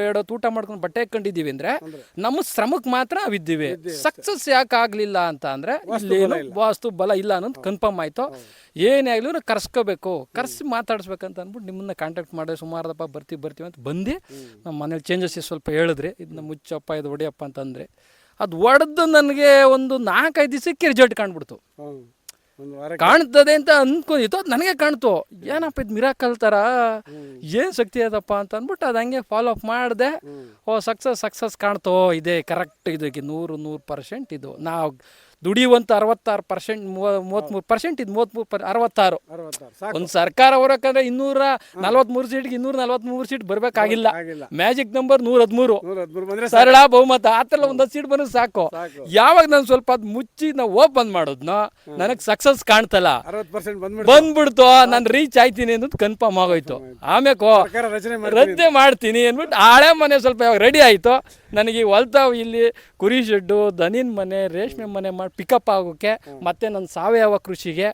Speaker 1: ಎರಡೋ ಊಟ ಮಾಡ್ಕೊಂಡು ಬಟ್ಟೆ ಹಾಕೊಂಡಿದ್ದೀವಿ ಅಂದ್ರೆ ನಮ್ಮ ಶ್ರಮಕ್ಕೆ ಮಾತ್ರ ನಾವಿದ್ದೀವಿ. ಸಕ್ಸಸ್ ಯಾಕೆ ಆಗ್ಲಿಲ್ಲ ಅಂತ ಅಂದ್ರೆ ಇಲ್ಲೇನು ವಾಸ್ತು ಬಲ ಇಲ್ಲ ಅನ್ನೋದು ಕನ್ಫರ್ಮ್ ಆಯ್ತು. ಏನೇ ಆಗ್ಲಿ ಕರ್ಸ್ಕೋಬೇಕು. ಕರ್ಸಿ ಮಾತಾಡಿಸ್ಬೇಕಂತ ಅಂದ್ಬಿಟ್ಟು ನಿಮ್ಮನ್ನ ಕಾಂಟ್ಯಾಕ್ಟ್ ಮಾಡಿದ್ರೆ ಸುಮಾರದಪ್ಪ ಬರ್ತೀವಿ ಬರ್ತೀವಿ ಅಂತ ಬಂದು ನಮ್ಮ ಮನೇಲಿ ಚೇಂಜಸ್ ಸ್ವಲ್ಪ ಹೇಳಿದ್ರಿ. ಇದನ್ನ ಮುಚ್ಚಪ್ಪ ಇದು ಹೊಡಿಯಪ್ಪ ಅಂತಂದ್ರೆ. ಅದು ಒಡೆದು ನನಗೆ ಒಂದು ನಾಲ್ಕೈದು ದಿವಸಕ್ಕೆ ರಿಸಲ್ಟ್ ಕಾಣ್ಬಿಡ್ತು.
Speaker 2: ಒಂದು ವಾರ
Speaker 1: ಕಾಣ್ತದೆ ಅಂತ ಅಂದ್ಕೊಂಡಿತ್ತು ಅದು ನನಗೆ ಕಾಣ್ತು. ಏನಪ್ಪ ಇದು ಮಿರಾಕಲ್ ಥರ ಏನು ಶಕ್ತಿ ಅದಪ್ಪ ಅಂತ ಅಂದ್ಬಿಟ್ಟು ಅದು ಹಂಗೆ ಫಾಲೋ ಅಪ್ ಮಾಡಿದೆ. ಓ ಸಕ್ಸಸ್ ಸಕ್ಸಸ್ ಕಾಣ್ತೋ. ಇದೆ ಕರೆಕ್ಟ್ ಇದಕ್ಕೆ ನೂರು ನೂರು ಪರ್ಸೆಂಟ್ ಇದು. ನಾವು ದುಡಿಯುವಂಥ ಅರವತ್ತಾರು ಪರ್ಸೆಂಟ್ ಮೂವತ್ತ್ಮೂರು ಪರ್ಸೆಂಟ್ ಇದು ಮೂವತ್ತ್ಮೂರು ಪರ್ ಅರವತ್ತಾರು. ಒಂದು ಸರ್ಕಾರ ಹೊರಕಂದ್ರೆ ಇನ್ನೂರ ನಲ್ವತ್ಮೂರು ಸೀಟ್ಗೆ ಇನ್ನೂರ ನಲ್ವತ್ಮೂರು ಸೀಟ್ ಬರಬೇಕಾಗಿಲ್ಲ. ಮ್ಯಾಜಿಕ್ ನಂಬರ್ ನೂರ ಹದಿಮೂರು ಸರಳ ಬಹುಮತ ಆ ಥರ ಒಂದೊಂದು ಸೀಟ್ ಬಂದ್ರೆ ಸಾಕು. ಯಾವಾಗ ನಾನು ಸ್ವಲ್ಪ ಅದು ಮುಚ್ಚಿ ನಾವು ಓಪನ್ ಮಾಡೋದ್ನ ನನಗೆ ಸಕ್ಸಸ್ ಕಾಣ್ತಲ್ಲ.
Speaker 2: ಬಂದ್ಬಿಡ್ತು.
Speaker 1: ನಾನ್ ರೀಚ್ ಆಯ್ತೀನಿ ಅನ್ನೋದು ಕನ್ಫರ್ಮ್ ಆಗೋಯ್ತು.
Speaker 2: ಸರ್ಕಾರ ರಚನೆ
Speaker 1: ಮಾಡ್ತೀನಿ. ಅಂದ್ಬಿಟ್ಟು ಆಳೆ ಮನೆ ಸ್ವಲ್ಪ ಯಾವಾಗ ರೆಡಿ ಆಯ್ತು. ನನಗೆ ಹೊಲ್ತಾವ್ ಇಲ್ಲಿ ಕುರಿ ಶೆಡ್ಡು ದನಿನ್ ಮನೆ ರೇಷ್ಮೆ ಮನೆ ಮಾಡಿ ಪಿಕಪ್ ಆಗೋಕ್ಕೆ ಮತ್ತೆ ನನ್ನ ಸಾವಯವ ಕೃಷಿಗೆ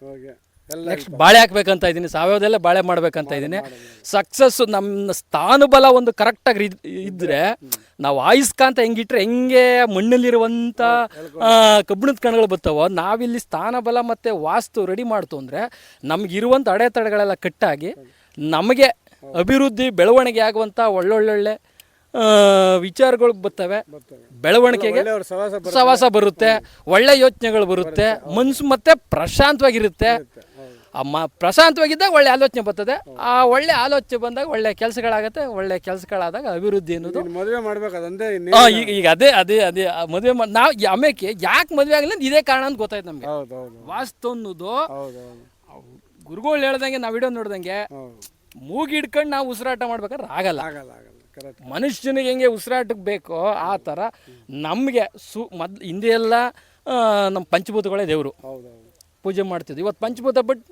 Speaker 1: ನೆಕ್ಸ್ಟ್ ಬಾಳೆ ಹಾಕ್ಬೇಕಂತ ಇದ್ದೀನಿ. ಸಾವಯವದಲ್ಲೇ ಬಾಳೆ ಮಾಡ್ಬೇಕಂತ ಇದ್ದೀನಿ. ಸಕ್ಸಸ್ ನಮ್ಮ ಸ್ಥಾನಬಲ ಒಂದು ಕರೆಕ್ಟಾಗಿ ಇದ್ದರೆ ನಾವು ಆಯುಷ್ಕಾಂತ ಹೆಂಗಿಟ್ರೆ ಹೆಂಗೆ ಮಣ್ಣಲ್ಲಿರುವಂಥ ಕಬ್ಬಿಣದ ಕಣಗಳು ಬರ್ತಾವೋ ನಾವಿಲ್ಲಿ ಸ್ಥಾನಬಲ ಮತ್ತು ವಾಸ್ತು ರೆಡಿ ಮಾಡ್ತು ಅಂದರೆ ನಮಗಿರುವಂಥ ಅಡೆತಡೆಗಳೆಲ್ಲ ಕಟ್ಟಾಗಿ ನಮಗೆ ಅಭಿವೃದ್ಧಿ ಬೆಳವಣಿಗೆ ಆಗುವಂಥ ಒಳ್ಳೊಳ್ಳೊಳ್ಳೆ ವಿಚಾರಗಳು ಬರ್ತವೆ. ಬೆಳವಣಿಗೆಗೆ
Speaker 2: ಸವಾಸ ಬರುತ್ತೆ.
Speaker 1: ಒಳ್ಳೆ ಯೋಚನೆಗಳು ಬರುತ್ತೆ. ಮನಸ್ಸು ಮತ್ತೆ ಪ್ರಶಾಂತವಾಗಿರುತ್ತೆ. ಅಮ್ಮ ಪ್ರಶಾಂತವಾಗಿದ್ದಾಗ ಒಳ್ಳೆ ಆಲೋಚನೆ ಬರ್ತದೆ. ಆ ಒಳ್ಳೆ ಆಲೋಚನೆ ಬಂದಾಗ ಒಳ್ಳೆ ಕೆಲಸಗಳಾಗತ್ತೆ. ಒಳ್ಳೆ ಕೆಲಸಗಳಾದಾಗ ಅಭಿವೃದ್ಧಿ ಅನ್ನೋದು
Speaker 2: ನೀನು ಮದುವೆ ಮಾಡ್ಬೇಕು
Speaker 1: ಈಗ ಅದೇ ಅದೇ ಅದೇ ಮದುವೆ ನಾವು ಆಮೇಲೆ ಯಾಕೆ ಮದುವೆ ಆಗಲಿಲ್ಲ ಇದೇ ಕಾರಣ ಅಂತ ಗೊತ್ತಾಯ್ತು ನಮಗೆ. ವಾಸ್ತು ಅನ್ನೋದು ಗುರುಗಳು ಹೇಳ್ದಂಗೆ ನಾವು ವಿಡಿಯೋ ನೋಡ್ದಂಗೆ ಮೂಗಿಡ್ಕೊಂಡು ನಾವು ಉಸಿರಾಟ ಮಾಡ್ಬೇಕಾದ್ರೆ ಆಗಲ್ಲ
Speaker 2: ಆಗಲ್ಲ.
Speaker 1: ಮನುಷ್ಯನಿಗೆ ಹೆಂಗೆ ಉಸಿರಾಟಕ್ಕೆ ಬೇಕೋ ಆ ಥರ ನಮಗೆ ಸು ಮೊದ್ಲು ಹಿಂದೆ ಎಲ್ಲ ನಮ್ಮ ಪಂಚಭೂತಗಳೇ ದೇವರು. ಪೂಜೆ ಮಾಡ್ತಿದ್ವಿ. ಇವತ್ತು ಪಂಚಭೂತ ಬಟ್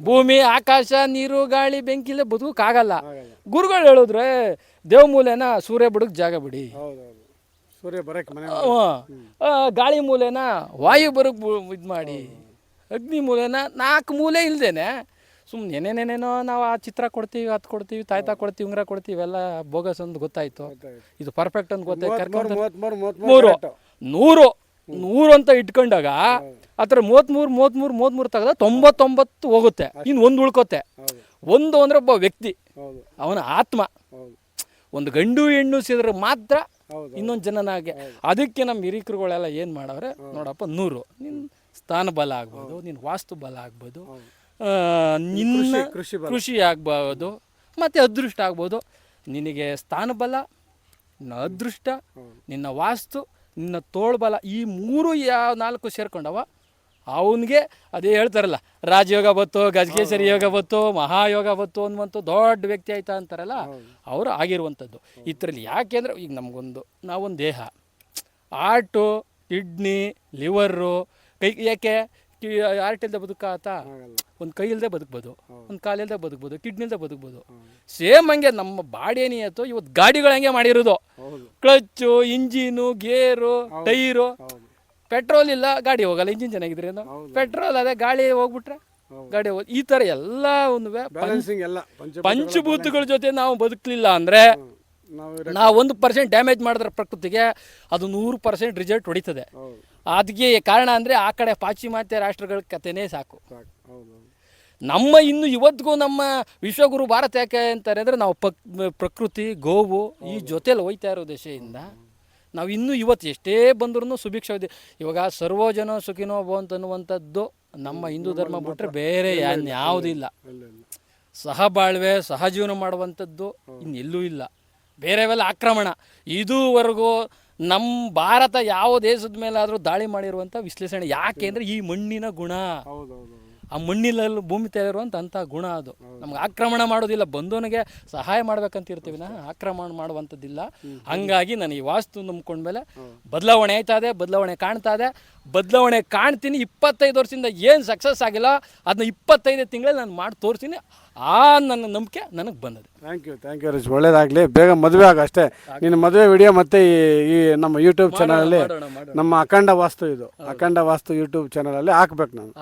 Speaker 1: ಭೂಮಿ ಆಕಾಶ ನೀರು ಗಾಳಿ ಬೆಂಕಿ ಇಲ್ಲ ಬದುಕಾಗಲ್ಲ
Speaker 2: ಆಗಲ್ಲ
Speaker 1: ಗುರುಗಳು ಹೇಳಿದ್ರೆ ದೇವ ಮೂಲೆನ ಸೂರ್ಯ ಬಿಡಕ್ಕೆ ಜಾಗ ಬಿಡಿ.
Speaker 2: ಸೂರ್ಯ
Speaker 1: ಗಾಳಿ ಮೂಲೆನ ವಾಯು ಬರಕ್ಕೆ ಇದು ಮಾಡಿ. ಅಗ್ನಿ ಮೂಲೆನ ನಾಲ್ಕು ಮೂಲೆ ಇಲ್ದೇನೆ ಸುಮ್ಮನೆ ಏನೇನೇನೇನೋ ನಾವು ಆ ಚಿತ್ರ ಕೊಡ್ತೀವಿ ಅದು ಕೊಡ್ತೀವಿ ತಾಯ್ತಾ ಕೊಡ್ತೀವಿ ಉಂಗ್ರ ಕೊಡ್ತೀವಿ ಇವೆಲ್ಲ ಬೋಗಸ್ ಅಂತ ಗೊತ್ತಾಯ್ತು. ಇದು ಪರ್ಫೆಕ್ಟ್ ಅಂತ ಗೊತ್ತಾಯ್ತು. ನೂರು
Speaker 2: ಮೂವತ್ಮೂರು ಮೂವತ್ಮೂರು
Speaker 1: ಮೂರು. ನೂರು. ನೂರು ಅಂತ ಇಟ್ಕೊಂಡಾಗ ಆತರ ಮೂವತ್ಮೂರು ಮೂವತ್ತ್ಮೂರು ಮೂವತ್ತ್ಮೂರು ಮೂವತ್ತ್ಮೂರು ತೆಗೆದ ತೊಂಬತ್ತೊಂಬತ್ತು ಹೋಗುತ್ತೆ. ಇನ್ನು ಒಂದು ಉಳ್ಕೋತೆ. ಒಂದು ಅಂದ್ರೆ ಒಬ್ಬ ವ್ಯಕ್ತಿ. ಅವನ ಆತ್ಮ. ಒಂದು ಗಂಡು ಹೆಣ್ಣು ಸೇರಿದ್ರೆ ಮಾತ್ರ ಇನ್ನೊಂದು ಜನನಾಗೆ. ಅದಕ್ಕೆ ನಮ್ಮ ಹಿರಿಕರುಗಳೆಲ್ಲ ಏನು ಮಾಡವ್ರೆ? ನೋಡಪ್ಪ ನೂರು. ನಿನ್ನ ಸ್ಥಾನ ಬಲ ಆಗ್ಬೋದು ನಿನ್ನ ವಾಸ್ತು ಬಲ ಆಗ್ಬೋದು. ನಿನ್ನ
Speaker 2: ಕೃಷಿ
Speaker 1: ಕೃಷಿ ಆಗ್ಬೋದು ಮತ್ತು ಅದೃಷ್ಟ ಆಗ್ಬೋದು. ನಿನಗೆ ಸ್ಥಾನಬಲ ನಿನ್ನ ಅದೃಷ್ಟ ನಿನ್ನ ವಾಸ್ತು ನಿನ್ನ ತೋಳ್ಬಲ ಈ ಮೂರು ಯಾವ ನಾಲ್ಕು ಸೇರ್ಕೊಂಡವ ಅವನಿಗೆ ಅದೇ ಹೇಳ್ತಾರಲ್ಲ ರಾಜಯೋಗ ಬತ್ತು ಗಜಕೇಸರಿ ಯೋಗ ಬತ್ತು ಮಹಾಯೋಗ ಬತ್ತು ಅನ್ನುವಂಥ ದೊಡ್ಡ ವ್ಯಕ್ತಿ ಆಯ್ತಾ ಅಂತಾರಲ್ಲ ಅವರು ಆಗಿರುವಂಥದ್ದು. ಇದರಲ್ಲಿ ಯಾಕೆಂದರೆ ಈಗ ನಮಗೊಂದು ನಾವೊಂದು ದೇಹ. ಆರ್ಟು ಕಿಡ್ನಿ ಲಿವರು ಕೈ ಯಾಕೆ ಆರ್ಟ್ ಇಲ್ಲದೆ ಬದುಕಾತ? ಒಂದು ಕೈ ಇಲ್ಲದೆ ಬದುಕ್ಬೋದು. ಒಂದು ಕಾಲಿಲ್ಲದೆ ಬದುಕ್ಬೋದು. ಕಿಡ್ನಿ ಇಲ್ಲದೆ ಬದುಕ್ಬೋದು. ಸೇಮ್ ಹಂಗೆ ನಮ್ಮ ಬಾಡಿ ಏನಿತ್ತು ಇವತ್ತು ಗಾಡಿಗಳು ಹಂಗೆ ಮಾಡಿರೋದು. Clutch engine gear tyre. Petrol ಇಲ್ಲ ಗಾಡಿ ಹೋಗಲ್ಲ ಇಂಜಿನ್ ಚೆನ್ನಾಗಿದ್ರೆ ಪೆಟ್ರೋಲ್ ಅದೇ ಗಾಳಿ ಹೋಗ್ಬಿಟ್ರೆ ಗಾಡಿ ಹೋಗಿ ಈ ಥರ ಎಲ್ಲ ಒಂದು ಪಂಚಭೂತಗಳ ಜೊತೆ ನಾವು ಬದುಕಲಿಲ್ಲ ಅಂದರೆ
Speaker 2: ನಾವು
Speaker 1: ಒಂದು ಪರ್ಸೆಂಟ್ ಡ್ಯಾಮೇಜ್ ಮಾಡಿದ್ರೆ ಪ್ರಕೃತಿಗೆ ಅದು ನೂರು ಪರ್ಸೆಂಟ್ ರಿಸಲ್ಟ್ ಹೊಡಿತದೆ. ಅದಕ್ಕೆ ಕಾರಣ ಅಂದರೆ ಆ ಕಡೆ ಪಾಶ್ಚಿಮಾತ್ಯ ರಾಷ್ಟ್ರಗಳ ಕಥೆನೇ ಸಾಕು. ನಮ್ಮ ಇನ್ನು ಇವತ್ತಿಗೂ ನಮ್ಮ ವಿಶ್ವಗುರು ಭಾರತ ಯಾಕೆ ಅಂತಾರೆ ಅಂದರೆ ನಾವು ಪಕ್ ಪ್ರಕೃತಿ ಗೋವು ಈ ಜೊತೆಲಿ ಹೋಯ್ತಾ ಇರೋ ದೇಶದಿಂದ. ನಾವು ಇನ್ನೂ ಇವತ್ತು ಎಷ್ಟೇ ಬಂದ್ರೂ ಸುಭಿಕ್ಷ ಇವಾಗ ಸರ್ವೋಜನ ಸುಖಿನೋ ಭವಂತ ಅನ್ನುವಂಥದ್ದು ನಮ್ಮ ಹಿಂದೂ ಧರ್ಮ ಬಿಟ್ಟರೆ ಬೇರೆ ಯಾವುದೂ ಸಹ
Speaker 2: ಬಾಳ್ವೆ ಸಹ
Speaker 1: ಸಹಬಾಳ್ವೆ ಸಹಜೀವನ ಮಾಡುವಂಥದ್ದು ಇನ್ನೆಲ್ಲೂ ಇಲ್ಲ. ಬೇರೆವೆಲ್ಲ ಆಕ್ರಮಣ. ಇದುವರೆಗೂ ನಮ್ಮ ಭಾರತ ಯಾವ ದೇಶದ ಮೇಲಾದರೂ ದಾಳಿ ಮಾಡಿರುವಂಥ ವಿಶ್ಲೇಷಣೆ ಯಾಕೆ ಅಂದರೆ ಈ ಮಣ್ಣಿನ ಗುಣ. ಆ ಮಣ್ಣಿನಲ್ಲಿ ಭೂಮಿ ತೆರೆಯಿರುವಂಥ ಅಂಥ ಗುಣ ಅದು. ನಮ್ಗೆ ಆಕ್ರಮಣ ಮಾಡೋದಿಲ್ಲ. ಬಂದವನಿಗೆ ಸಹಾಯ ಮಾಡ್ಬೇಕಂತ ಇರ್ತೀವಿ ನಾ ಆಕ್ರಮಣ ಮಾಡುವಂಥದ್ದಿಲ್ಲ. ಹಂಗಾಗಿ ನಾನು ಈ ವಾಸ್ತು ನಂಬ್ಕೊಂಡ್ಮೇಲೆ ಬದಲಾವಣೆ ಆಯ್ತಾ ಇದೆ ಬದಲಾವಣೆ ಕಾಣ್ತಾ ಇದೆ. ಬದಲಾವಣೆ ಕಾಣ್ತೀನಿ. ಇಪ್ಪತ್ತೈದು ವರ್ಷದಿಂದ ಏನು ಸಕ್ಸಸ್ ಆಗಿಲ್ಲ ಅದನ್ನ ಇಪ್ಪತ್ತೈದು ತಿಂಗಳಲ್ಲಿ ನಾನು ಮಾಡಿ ತೋರಿಸ್ತೀನಿ. ಆ ನನ್ನ ನಂಬಿಕೆ ನನಗೆ ಬಂದದೆ
Speaker 2: thank you thank you Raj ಒಳ್ಳೇದಾಗಲಿ. ಬೇಗ ಮದುವೆ ಆಗ ಅಷ್ಟೇ. ನಿನ್ನ ಮದುವೆ ವಿಡಿಯೋ ಮತ್ತೆ ಈ ಈ ನಮ್ಮ ಯೂಟ್ಯೂಬ್ ಚಾನಲಲ್ಲಿ
Speaker 1: ಮಾಡೋಣ ಮಾಡೋಣ.
Speaker 2: ನಮ್ಮ ಅಖಂಡ ವಾಸ್ತು ಇದು. ಅಖಂಡ ವಾಸ್ತು ಯೂಟ್ಯೂಬ್ ಚಾನಲಲ್ಲಿ ಹಾಕ್ಬೇಕು ನಾನು.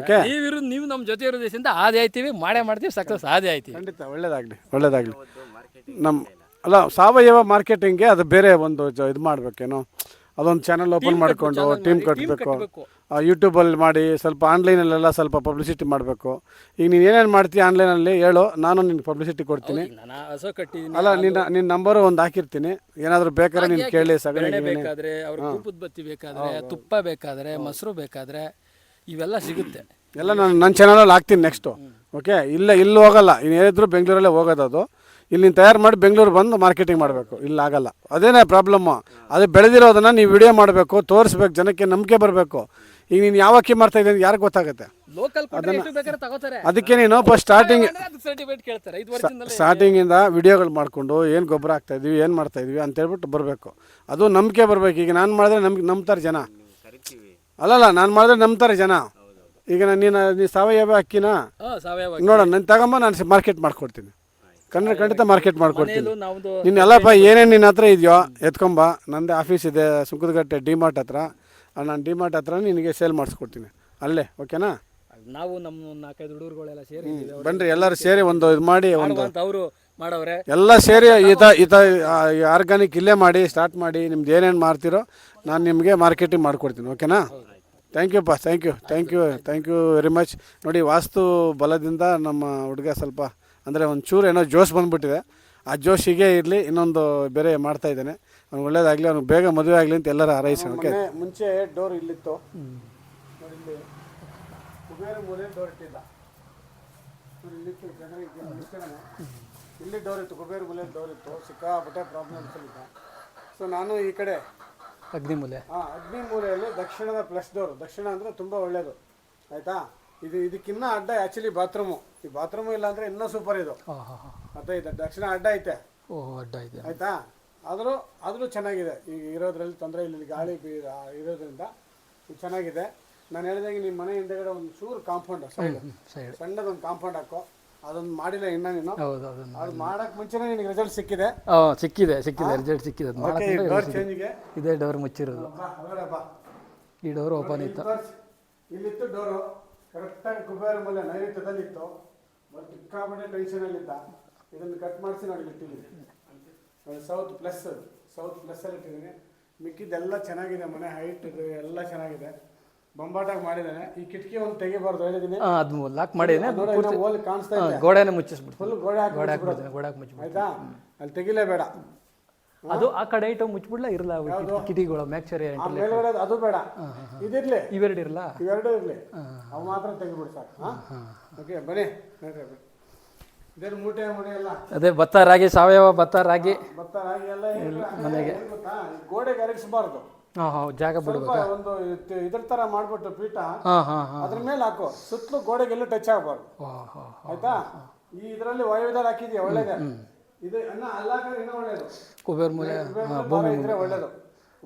Speaker 1: Okay
Speaker 2: Okay.
Speaker 1: ನೀವಿರು ನೀವು ನಮ್ಮ ಜೊತೆ ಇರೋ ದೇಶದಿಂದ ಆದೇ ಆಯ್ತೀವಿ ಮಾಡೇ ಮಾಡ್ತೀವಿ ಸಕ್ಸಸ್ ಆದೇ ಆಯ್ತೀವಿ.
Speaker 2: ಖಂಡಿತ ಒಳ್ಳೇದಾಗಲಿ ಒಳ್ಳೇದಾಗಲಿ. ನಮ್ಮ ಅಲ್ಲ ಸಾವಯವ ಮಾರ್ಕೆಟಿಂಗ್ಗೆ ಅದು ಬೇರೆ ಒಂದು ಇದು ಮಾಡಬೇಕೇನೋ. ಅದೊಂದು ಚಾನಲ್ ಓಪನ್ ಮಾಡಿಕೊಂಡು ಟೀಮ್ ಕಟ್ಟಬೇಕು. ಯೂಟ್ಯೂಬಲ್ಲಿ ಮಾಡಿ ಸ್ವಲ್ಪ ಆನ್ಲೈನಲ್ಲೆಲ್ಲ ಸ್ವಲ್ಪ ಪಬ್ಲಿಸಿಟಿ ಮಾಡಬೇಕು. ಈಗ ನೀನು ಏನೇನು ಮಾಡ್ತೀಯ ಆನ್ಲೈನಲ್ಲಿ ಹೇಳು ನಾನು ನಿನ್ಗೆ ಪಬ್ಲಿಸಿಟಿ ಕೊಡ್ತೀನಿ.
Speaker 1: ನಾನು ಹಸು ಕಟ್ಟಿದ್ದೀನಿ
Speaker 2: ಅಲ್ಲ ನಿನ್ನ ನಿನ್ನ ನಂಬರು ಒಂದು ಹಾಕಿರ್ತೀನಿ. ಏನಾದರೂ ಬೇಕಾದ್ರೆ ನೀನು ಕೇಳಿ ಸಗಣಿ
Speaker 1: ಬೇಕಾದರೆ ಅವ್ರ ಬತ್ತಿ ಬೇಕಾದ್ರೆ ತುಪ್ಪ ಬೇಕಾದ್ರೆ ಮೊಸರು ಬೇಕಾದ್ರೆ ಇವೆಲ್ಲ ಸಿಗುತ್ತೆ.
Speaker 2: ಎಲ್ಲ ನಾನು ನನ್ನ ಚಾನಲಲ್ಲಿ ಹಾಕ್ತೀನಿ ನೆಕ್ಸ್ಟು ಓಕೆ ಇಲ್ಲ ಇಲ್ಲಿ ಹೋಗಲ್ಲ. ಇನ್ನು ಹೇಳಿದ್ರು ಬೆಂಗಳೂರಲ್ಲೇ ಹೋಗೋದು ಅದು ಇಲ್ಲಿ ನೀನು ತಯಾರು ಮಾಡಿ ಬೆಂಗಳೂರು ಬಂದು ಮಾರ್ಕೆಟಿಂಗ್ ಮಾಡಬೇಕು. ಇಲ್ಲಿ ಆಗಲ್ಲ. ಅದೇನೇ ಪ್ರಾಬ್ಲಮ್ಮು ಅದು ಬೆಳೆದಿರೋದನ್ನು ನೀವು ವಿಡಿಯೋ ಮಾಡಬೇಕು ತೋರಿಸ್ಬೇಕು ಜನಕ್ಕೆ ನಂಬಿಕೆ ಬರಬೇಕು. ಈಗ ನೀನು ಯಾವ ಅಕ್ಕಿ ಮಾಡ್ತಾ ಇದ್ದೀನಿ ಯಾರಿಗೆ ಗೊತ್ತಾಗುತ್ತೆ? ಅದಕ್ಕೆ ನೀನು ಫಸ್ಟ್ ಸ್ಟಾರ್ಟಿಂಗ್ ಸ್ಟಾರ್ಟಿಂಗಿಂದ ವಿಡಿಯೋಗಳು ಮಾಡಿಕೊಂಡು ಏನು ಗೊಬ್ಬರ ಹಾಕ್ತಾ ಇದೀವಿ ಏನು ಮಾಡ್ತಾ ಇದೀವಿ ಅಂತ ಹೇಳ್ಬಿಟ್ಟು ಬರಬೇಕು. ಅದು ನಂಬಿಕೆ ಬರಬೇಕು. ಈಗ ನಾನು ಮಾಡಿದ್ರೆ ನಮ್ಗೆ ನಂಬ್ತಾರೆ ಜನ. ಅಲ್ಲಲ್ಲ ನಾನು ಮಾಡಿದ್ರೆ ನಂಬ್ತಾರೆ ಜನ. ಈಗ ನಾನು ನೀನು ನೀ ಸಾವಯವ ಅಕ್ಕಿನ ನೋಡೋಣ ನಾನು ತಗೊಂಬ ನಾನು ಮಾರ್ಕೆಟ್ ಮಾಡ್ಕೊಡ್ತೀನಿ. ಕನ್ನಡ ಖಂಡಿತ ಮಾರ್ಕೆಟ್ ಮಾಡ್ಕೊಡ್ತೀನಿ. ನಿನ್ನೆಲ್ಲಪ್ಪ ಏನೇನು ನಿನ್ನ ಹತ್ರ ಇದೆಯೋ ಎತ್ಕೊಂಬ. ನಂದೇ ಆಫೀಸ್ ಇದೆ ಸುಂಕದಗಟ್ಟೆ ಡಿಮಾರ್ಟ್ ಹತ್ರ. ನಾನು ಡಿಮಾರ್ಟ್ ಹತ್ರ ನಿನಗೆ ಸೇಲ್ ಮಾಡಿಸ್ಕೊಡ್ತೀನಿ. ಅಲ್ಲೇ ಓಕೆನಾ?
Speaker 1: ನಾವು ನಮ್ಮ ನಾಲ್ಕೈದು ಹುಡುಗರುಗಳೆಲ್ಲ ಸೇರಿ
Speaker 2: ಬನ್ರಿ ಎಲ್ಲರೂ ಸೇರಿ ಒಂದು ಇದು ಮಾಡಿ ಒಂದು
Speaker 1: ಅವರು ಮಾಡವ್ರೆ.
Speaker 2: ಎಲ್ಲ ಸೇರಿ ಈತ ಈತ ಆರ್ಗಾನಿಕ್ ಇಲ್ಲೇ ಮಾಡಿ ಸ್ಟಾರ್ಟ್ ಮಾಡಿ ನಿಮ್ದು ಏನೇನು ಮಾಡ್ತೀರೋ ನಾನು ನಿಮಗೆ ಮಾರ್ಕೆಟಿಂಗ್ ಮಾಡಿಕೊಡ್ತೀನಿ ಓಕೆನಾ? ಥ್ಯಾಂಕ್ ಯು ಪಾ thank you thank you thank you very much ನೋಡಿ ವಾಸ್ತು ಬಲದಿಂದ ನಮ್ಮ ಹುಡುಗ ಸ್ವಲ್ಪ ಅಂದರೆ ಒಂದು ಚೂರು ಏನೋ ಜೋಶ್ ಬಂದುಬಿಟ್ಟಿದೆ. ಆ ಜೋಶಿಗೆ ಇರಲಿ ಇನ್ನೊಂದು ಬೇರೆ ಮಾಡ್ತಾ ಇದ್ದೇನೆ. ಅವ್ನು ಒಳ್ಳೇದಾಗಲಿ ಅವ್ನಿಗೆ ಬೇಗ ಮದುವೆ ಆಗಲಿ ಅಂತ ಎಲ್ಲರೂ ಹಾರೈಸೋಣ ಓಕೆ ಮುಂಚೆ ಡೋರ್ ಇಲ್ಲಿತ್ತು. ಡೋರ್. ಇಲ್ಲಿ. ಡೋರ್ ಇತ್ತು ಕುಬೇರ ಮೂಲೆ ಡೋರ್ ಇತ್ತು. ಸಿಕ್ಕಾಪಟ್ಟೆ ಪ್ರಾಬ್ಲಮ್ಸ್ ಇದ್ದ ಸೊ ನಾನು ಈ ಕಡೆ
Speaker 1: ಅಗ್ನಿಮೂಲೆ.
Speaker 2: ಹಾಂ ಅಗ್ನಿ ಮೂಲೆಯಲ್ಲಿ ದಕ್ಷಿಣದ ಪ್ಲಸ್ ಡೋರ್ ದಕ್ಷಿಣ ಅಂದರೆ ತುಂಬ ಒಳ್ಳೆಯದು ಆಯಿತಾ? ಇದು ಇದಕ್ಕಿನ್ನ ಅಡ್ಡ ಆ್ಯಕ್ಚುಲಿ ಬಾತ್ರೂಮು ಈ ಬಾತ್ರೂಮು ಇಲ್ಲ ಅಂದರೆ ಇನ್ನೂ ಸೂಪರ್ ಇದು.
Speaker 1: ಹಾಂ ಹಾಂ ಹಾಂ.
Speaker 2: ಮತ್ತೆ ಇದು ದಕ್ಷಿಣ ಅಡ್ಡ ಐತೆ.
Speaker 1: ಓಹ್ ಅಡ್ಡ ಇದೆ.
Speaker 2: ಆಯ್ತಾ? ಆದರೂ ಆದರೂ ಚೆನ್ನಾಗಿದೆ. ಈಗ ಇರೋದ್ರಲ್ಲಿ ತೊಂದರೆ ಇಲ್ಲ ಇಲ್ಲಿ ಗಾಳಿ ಬೀ ಇರೋದ್ರಿಂದ ಇದು ಚೆನ್ನಾಗಿದೆ. ನಾನು ಹೇಳಿದಂಗೆ ನಿಮ್ಮ ಮನೆ ಹಿಂದೆಗಡೆ ಒಂದು ಚೂರು ಕಾಂಪೌಂಡ್ ಸೈಡ್.
Speaker 1: ಸೈಡ್
Speaker 2: ಸಣ್ಣದೊಂದು ಕಾಂಪೌಂಡ್ ಹಾಕೋ. ಅದೊಂದು ಮಾಡಿಲ್ಲ ಇನ್ನ ನೀನು.
Speaker 1: ಹೌದು ಅದನ್ನು
Speaker 2: ಅದು ಮಾಡಕ್ ಮುಂಚೆನೇ ನಿನಗೆ ರಿಸಲ್ಟ್ ಸಿಕ್ಕಿದೆ.
Speaker 1: ಹಾಂ ಸಿಕ್ಕಿದೆ ಸಿಕ್ಕಿದೆ ರಿಸಲ್ಟ್ ಸಿಕ್ಕಿದೆ. ಅದು
Speaker 2: ಓಕೆ
Speaker 1: ಮಾಡಕ್ಕೆ
Speaker 2: ಡೋರ್ ಚೇಂಜ್ಗೆ
Speaker 1: ಇದೇ ಡೋರ್ ಮುಚ್ಚಿರೋದು.
Speaker 2: ಬಾ ಹೊರಗಡೆ ಬಾ.
Speaker 1: ಈ ಡೋರ್ ಓಪನ್
Speaker 2: ಇಲ್ಲಿ
Speaker 1: ಇತ್ತು.
Speaker 2: ಇಲ್ಲಿತ್ತು ಡೋರು ಕರೆಕ್ಟಾಗಿ ಕುಬೇರ ಮೇಲೆ ನೈಋತ್ಯದಲ್ಲಿತ್ತು ಮತ್ತು ಸಿಕ್ಕಾಪಟ್ಟೆ ಟೆನ್ಷನಲ್ಲಿದ್ದ ಇದನ್ನು ಕಟ್ ಮಾಡಿಸಿ ನಾನು ಇಟ್ಟಿದ್ದೀನಿ ಸೌತ್ ಪ್ಲಸ್ ಸೌತ್ ಪ್ಲಸ್ಸಲ್ಲಿ ಇಟ್ಟಿದ್ದೀನಿ. ಮಿಕ್ಕಿದ್ದೆಲ್ಲ ಚೆನ್ನಾಗಿದೆ ಮನೆ ಹೈಟ್ ಎಲ್ಲ ಚೆನ್ನಾಗಿದೆ. ಬೊಂಬಾಟಾಗಿ ಮಾಡಿದ್ದಾನೆ. ಈ ಕಿಟಕಿ ಒಂದು ತೆಗಿಬಾರ್ದು ಹೇಳಿದ್ದೀನಿ.
Speaker 1: ಅದು ಲಾಕ್ ಮಾಡಿದ್ದೀನಿ
Speaker 2: ಹೋಲ್ ಕಾಣಿಸ್ತಾ ಇದೆ.
Speaker 1: ಗೋಡೆನೇ ಮುಚ್ಚಿಸ್ಬಿಟ್ಟು
Speaker 2: ಫುಲ್ ಗೋಡೆ ಹಾಕಿ
Speaker 1: ಗೋಡೆ ಹಾಕಿ ಗೋಡೆ ಹಾಕಿ ಮುಚ್ಚಿ
Speaker 2: ಆಯ್ತಾ? ಅಲ್ಲಿ ತೆಗಿಲೇಬೇಡ.
Speaker 1: ಅದು ಆ ಕಡೆ ಐಟಮ್ ಮುಚ್ಚಿಬಿಡ್ಲ? ಇರಲ್ಲ ಕಿಟಿಗಳು ಮ್ಯಾಕ್ಚರಿ
Speaker 2: ಮೇಲ್ಗಡೆ ಅದು- ಬೇಡ. ಇದಿರ್ಲಿ.
Speaker 1: ಇವೆರಡು ಇರಲ್ಲ
Speaker 2: ಇವೆರಡು ಇರಲಿ. ಅವು ಮಾತ್ರ ತೆಗಿಬಿಡು ಸಾಕು ಓಕೆ ಬನ್ನಿ. ಇದೇನು ಮೂಟೆ ಮುಡಿ ಎಲ್ಲ?
Speaker 1: ಅದೇ ಭತ್ತ ರಾಗಿ ಸಾವಯವ ಭತ್ತ ರಾಗಿ.
Speaker 2: ಭತ್ತ ರಾಗಿ ಎಲ್ಲ ಮನೆಗೆ. ಗೋಡೆಗೆ ಅರಗಿಸಬಾರ್ದು.
Speaker 1: ಜಾಗ ಬಿಡ್ಬೇಕು?
Speaker 2: ಒಂದು ಇದ್- ಇದ್ರ ತರ ಮಾಡ್ಬಿಟ್ಟು ಪೀಠ ಅದ್ರ ಮೇಲೆ ಹಾಕು. ಸುತ್ತಲೂ ಗೋಡೆಗೆಲ್ಲೂ ಟಚ್ ಆಗಬಾರ್ದು. ಆಯ್ತಾ? ಈ ಇದರಲ್ಲಿ ವಾಯುವಿಧಾನ ಹಾಕಿದ್ಯಾ? ಒಳ್ಳೇದೇ?
Speaker 1: ಕುಬೇರ್ ಮೂಲೆ
Speaker 2: ಭೂಮಿ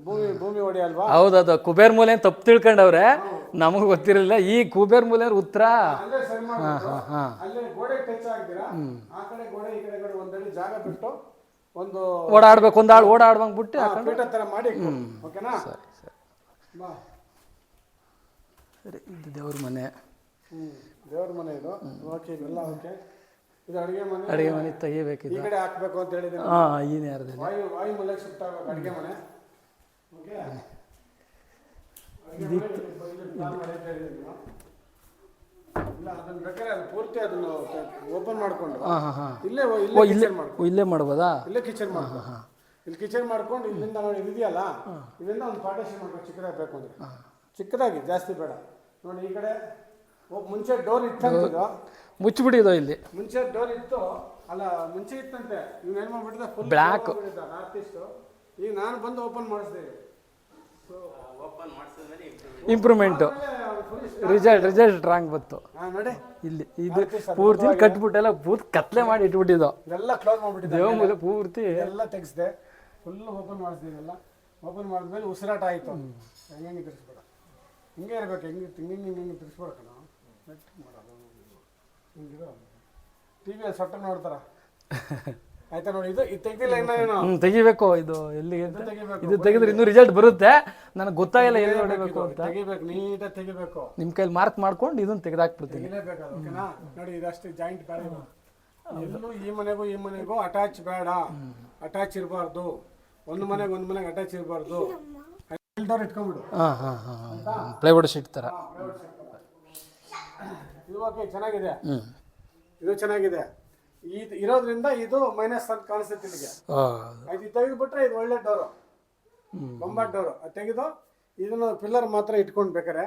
Speaker 2: ಭೂಮಿ ಭೂಮಿ ಅಲ್ವಾ
Speaker 1: ಹೌದದು ಕುಬೇರ್ ಮೂಲೆ ಅಂತ ತಪ್ಪು ತಿಳ್ಕೊಂಡವ್ರೆ. ನಮಗೆ ಗೊತ್ತಿರಲಿಲ್ಲ. ಈ ಕುಬೇರ್ ಮೂಲೆ ಉತ್ತರ.
Speaker 2: ಸರಿ ಒಂದು
Speaker 1: ಓಡಾಡ್ಬೇಕು ಒಂದು ಆಳು ಓಡಾಡ್ಬಂಗ್ ಬಿಟ್ಟು
Speaker 2: ಮಾಡಿ. ಓಕೆನಾ? ಬಾ.
Speaker 1: ಸರಿ ಇದು ದೇವ್ರ ಮನೆ.
Speaker 2: ದೇವ್ರ ಮನೆ ಇದು. Okay okay. ಅಡುಗೆ ಮನೆ?
Speaker 1: ಅಡುಗೆ ಮನೆ
Speaker 2: ಈ ಕಡೆ ಹಾಕ್ಬೇಕು ಅಂತ
Speaker 1: ಹಾಂ ಈ ನೇರದಲ್ಲಿ.
Speaker 2: ಅಡುಗೆ ಮನೆ. ಓಪನ್ ಮಾಡ್ಕೊಂಡು
Speaker 1: ಹಾಂ ಹಾಂ ಹಾಂ.
Speaker 2: ಇಲ್ಲೇ ಇಲ್ಲೇ
Speaker 1: ಇಲ್ಲೇ ಮಾಡ್ಬೋದಾ?
Speaker 2: ಇಲ್ಲೇ ಕಿಚನ್ ಮಾಡ್ಕೊ. ಇಲ್ಲಿ ಕಿಚನ್ ಮಾಡ್ಕೊಂಡು ಇಲ್ಲಿಂದ ನೋಡಿ ಇದೆಯಲ್ಲ ಇಲ್ಲಿಂದ ಒಂದು ಪಾರ್ಟೇಷನ್ ಚಿಕ್ಕದಾಗಿ ಬೇಕು ಅಂದ್ರೆ. ಚಿಕ್ಕದಾಗಿ ಜಾಸ್ತಿ ಬೇಡ. ನೋಡಿ ಈ ಕಡೆ ಮುಂಚೆ ಡೋರ್ ಇತ್ತಂತಿದ್ದು.
Speaker 1: ಮುಚ್ಚಿಬಿಟ್ಟಿದೋ ಇಲ್ಲಿ.
Speaker 2: ಮುಂಚೆ ಡೋರ್ ಇತ್ತು. ಅಲ್ಲ ಮುಂಚೆ ಇತ್ತಂತೆ. ಇವ್ನು ಏನು ಮಾಡ್ಬಿಟ್ಟಿದ್ದ? Full
Speaker 1: Black.
Speaker 2: ನಾರ್ತ್ ಈಸ್ಟು ಈಗ ನಾನು ಬಂದು ಓಪನ್ ಮಾಡಿಸ್ದೆ.
Speaker 3: ಓಪನ್ ಮಾಡಿಸಿದ್ಮೇಲೆ
Speaker 1: ಇಂಪ್ರೂವ್ಮೆಂಟು ರಿಸಲ್ಟ್ ರಿಸಲ್ಟ್ ಸ್ಟ್ರಾಂಗ್ ಬಂತು.
Speaker 2: ಹಾಂ ನೋಡಿ.
Speaker 1: ಇಲ್ಲಿ ಇದು ಪೂರ್ತಿ ಕಟ್ಬಿಟ್ಟೆಲ್ಲ ಪೂರ್ತಿ ಕತ್ಲೆ ಮಾಡಿ ಇಟ್ಬಿಟ್ಟಿದ್ದು.
Speaker 2: ಎಲ್ಲ ಕ್ಲೋಸ್ ಮಾಡ್ಬಿಟ್ಟಿದ್ದೆ
Speaker 1: ಪೂರ್ತಿ.
Speaker 2: ಎಲ್ಲ ತೆಗೆಸ್ದೆ. ಫುಲ್ ಓಪನ್ ಮಾಡಿಸ್ದೆ ಎಲ್ಲ ಓಪನ್ ಮಾಡಿದ್ಮೇಲೆ ಉಸಿರಾಟ ಆಯಿತು. ಹೆಂಗೆ ತಿರ್ಸ್ಬೇಡ ಹಿಂಗೆ ಇರ್ಬೇಕು. ಹೆಂಗೆ ಹಿಂಗೆ ಹಿಂಗೆ ಹಿಂಗೆ ತಿರ್ಸ್ಬೇಡ ಕಣ. ಹಿಂಗಿರೋ ಟಿ ವಿಯಲ್ಲಿ ಸೊಟ್ಟ ನೋಡ್ತಾರ? ಆಯ್ತಾ ನೋಡಿ ಇದು ಇದು ತೆಗ್ದಿಲ್ಲ ಇನ್ನೇನು
Speaker 1: ಹ್ಮ್ ತೆಗಿಬೇಕು ಇದು ಎಲ್ಲಿಗೆ ಅಂತ.
Speaker 2: ತೆಗಿಬೇಕು,
Speaker 1: ಇದು ತೆಗೆದ್ರೆ ಇನ್ನೂ ರಿಸಲ್ಟ್ ಬರುತ್ತೆ. ನನಗೆ ಗೊತ್ತಾಗಿಲ್ಲ ಎಲ್ಲಿ ನೋಡಬೇಕು ಅಂತ.
Speaker 2: ತೆಗಿಬೇಕು ನೀಟಾಗಿ ತೆಗಿಬೇಕು.
Speaker 1: ನಿಮ್ಮ ಕೈಲಿ ಮಾರ್ಕ್ ಮಾಡ್ಕೊಂಡು ಇದನ್ನ ತೆಗೆದಾಕ್ಬಿಡ್ತೀನಿ.
Speaker 2: ತೆಗಿಲೇಬೇಕು ಅದು ಓಕೆನಾ ನೋಡಿ ಇದಷ್ಟು ಜಾಯಿಂಟ್ ಬೇರೆ ಎಲ್ಲೂ ಈ ಮನೆಗೂ ಈ ಮನೆಗೂ ಅಟ್ಯಾಚ್ ಬೇಡ. ಅಟ್ಯಾಚ್ ಇರಬಾರ್ದು. ಒಂದು ಮನೆಗೆ ಒಂದು ಮನೆಗೆ ಅಟ್ಯಾಚ್ ಇರಬಾರ್ದು. ಇಟ್ಕೊಂಡ್ಬಿಡು
Speaker 1: ಹಾಂ ಹಾಂ ಹಾಂ. ಪ್ಲೈವುಡ್ ಶೀಟ್ ಥರ
Speaker 2: ಇದು ಓಕೆ ಚೆನ್ನಾಗಿದೆ ಇದು ಚೆನ್ನಾಗಿದೆ. ಇದು ಇರೋದ್ರಿಂದ ಇದು ಮೈನಸ್ ಅಂತ ಕಾಣಿಸುತ್ತೆ ನಿಮಗೆ. ಇದು ತೆಗೆದುಬಿಟ್ರೆ ಇದು ಒಳ್ಳೆ ಡೋರು ಬೊಂಬಾಟ್ ಡೋರು ಅದು ತೆಗೆದು ಇದನ್ನು ಪಿಲ್ಲರ್ ಮಾತ್ರ ಇಟ್ಕೊಂಡು ಬೇಕಾರೆ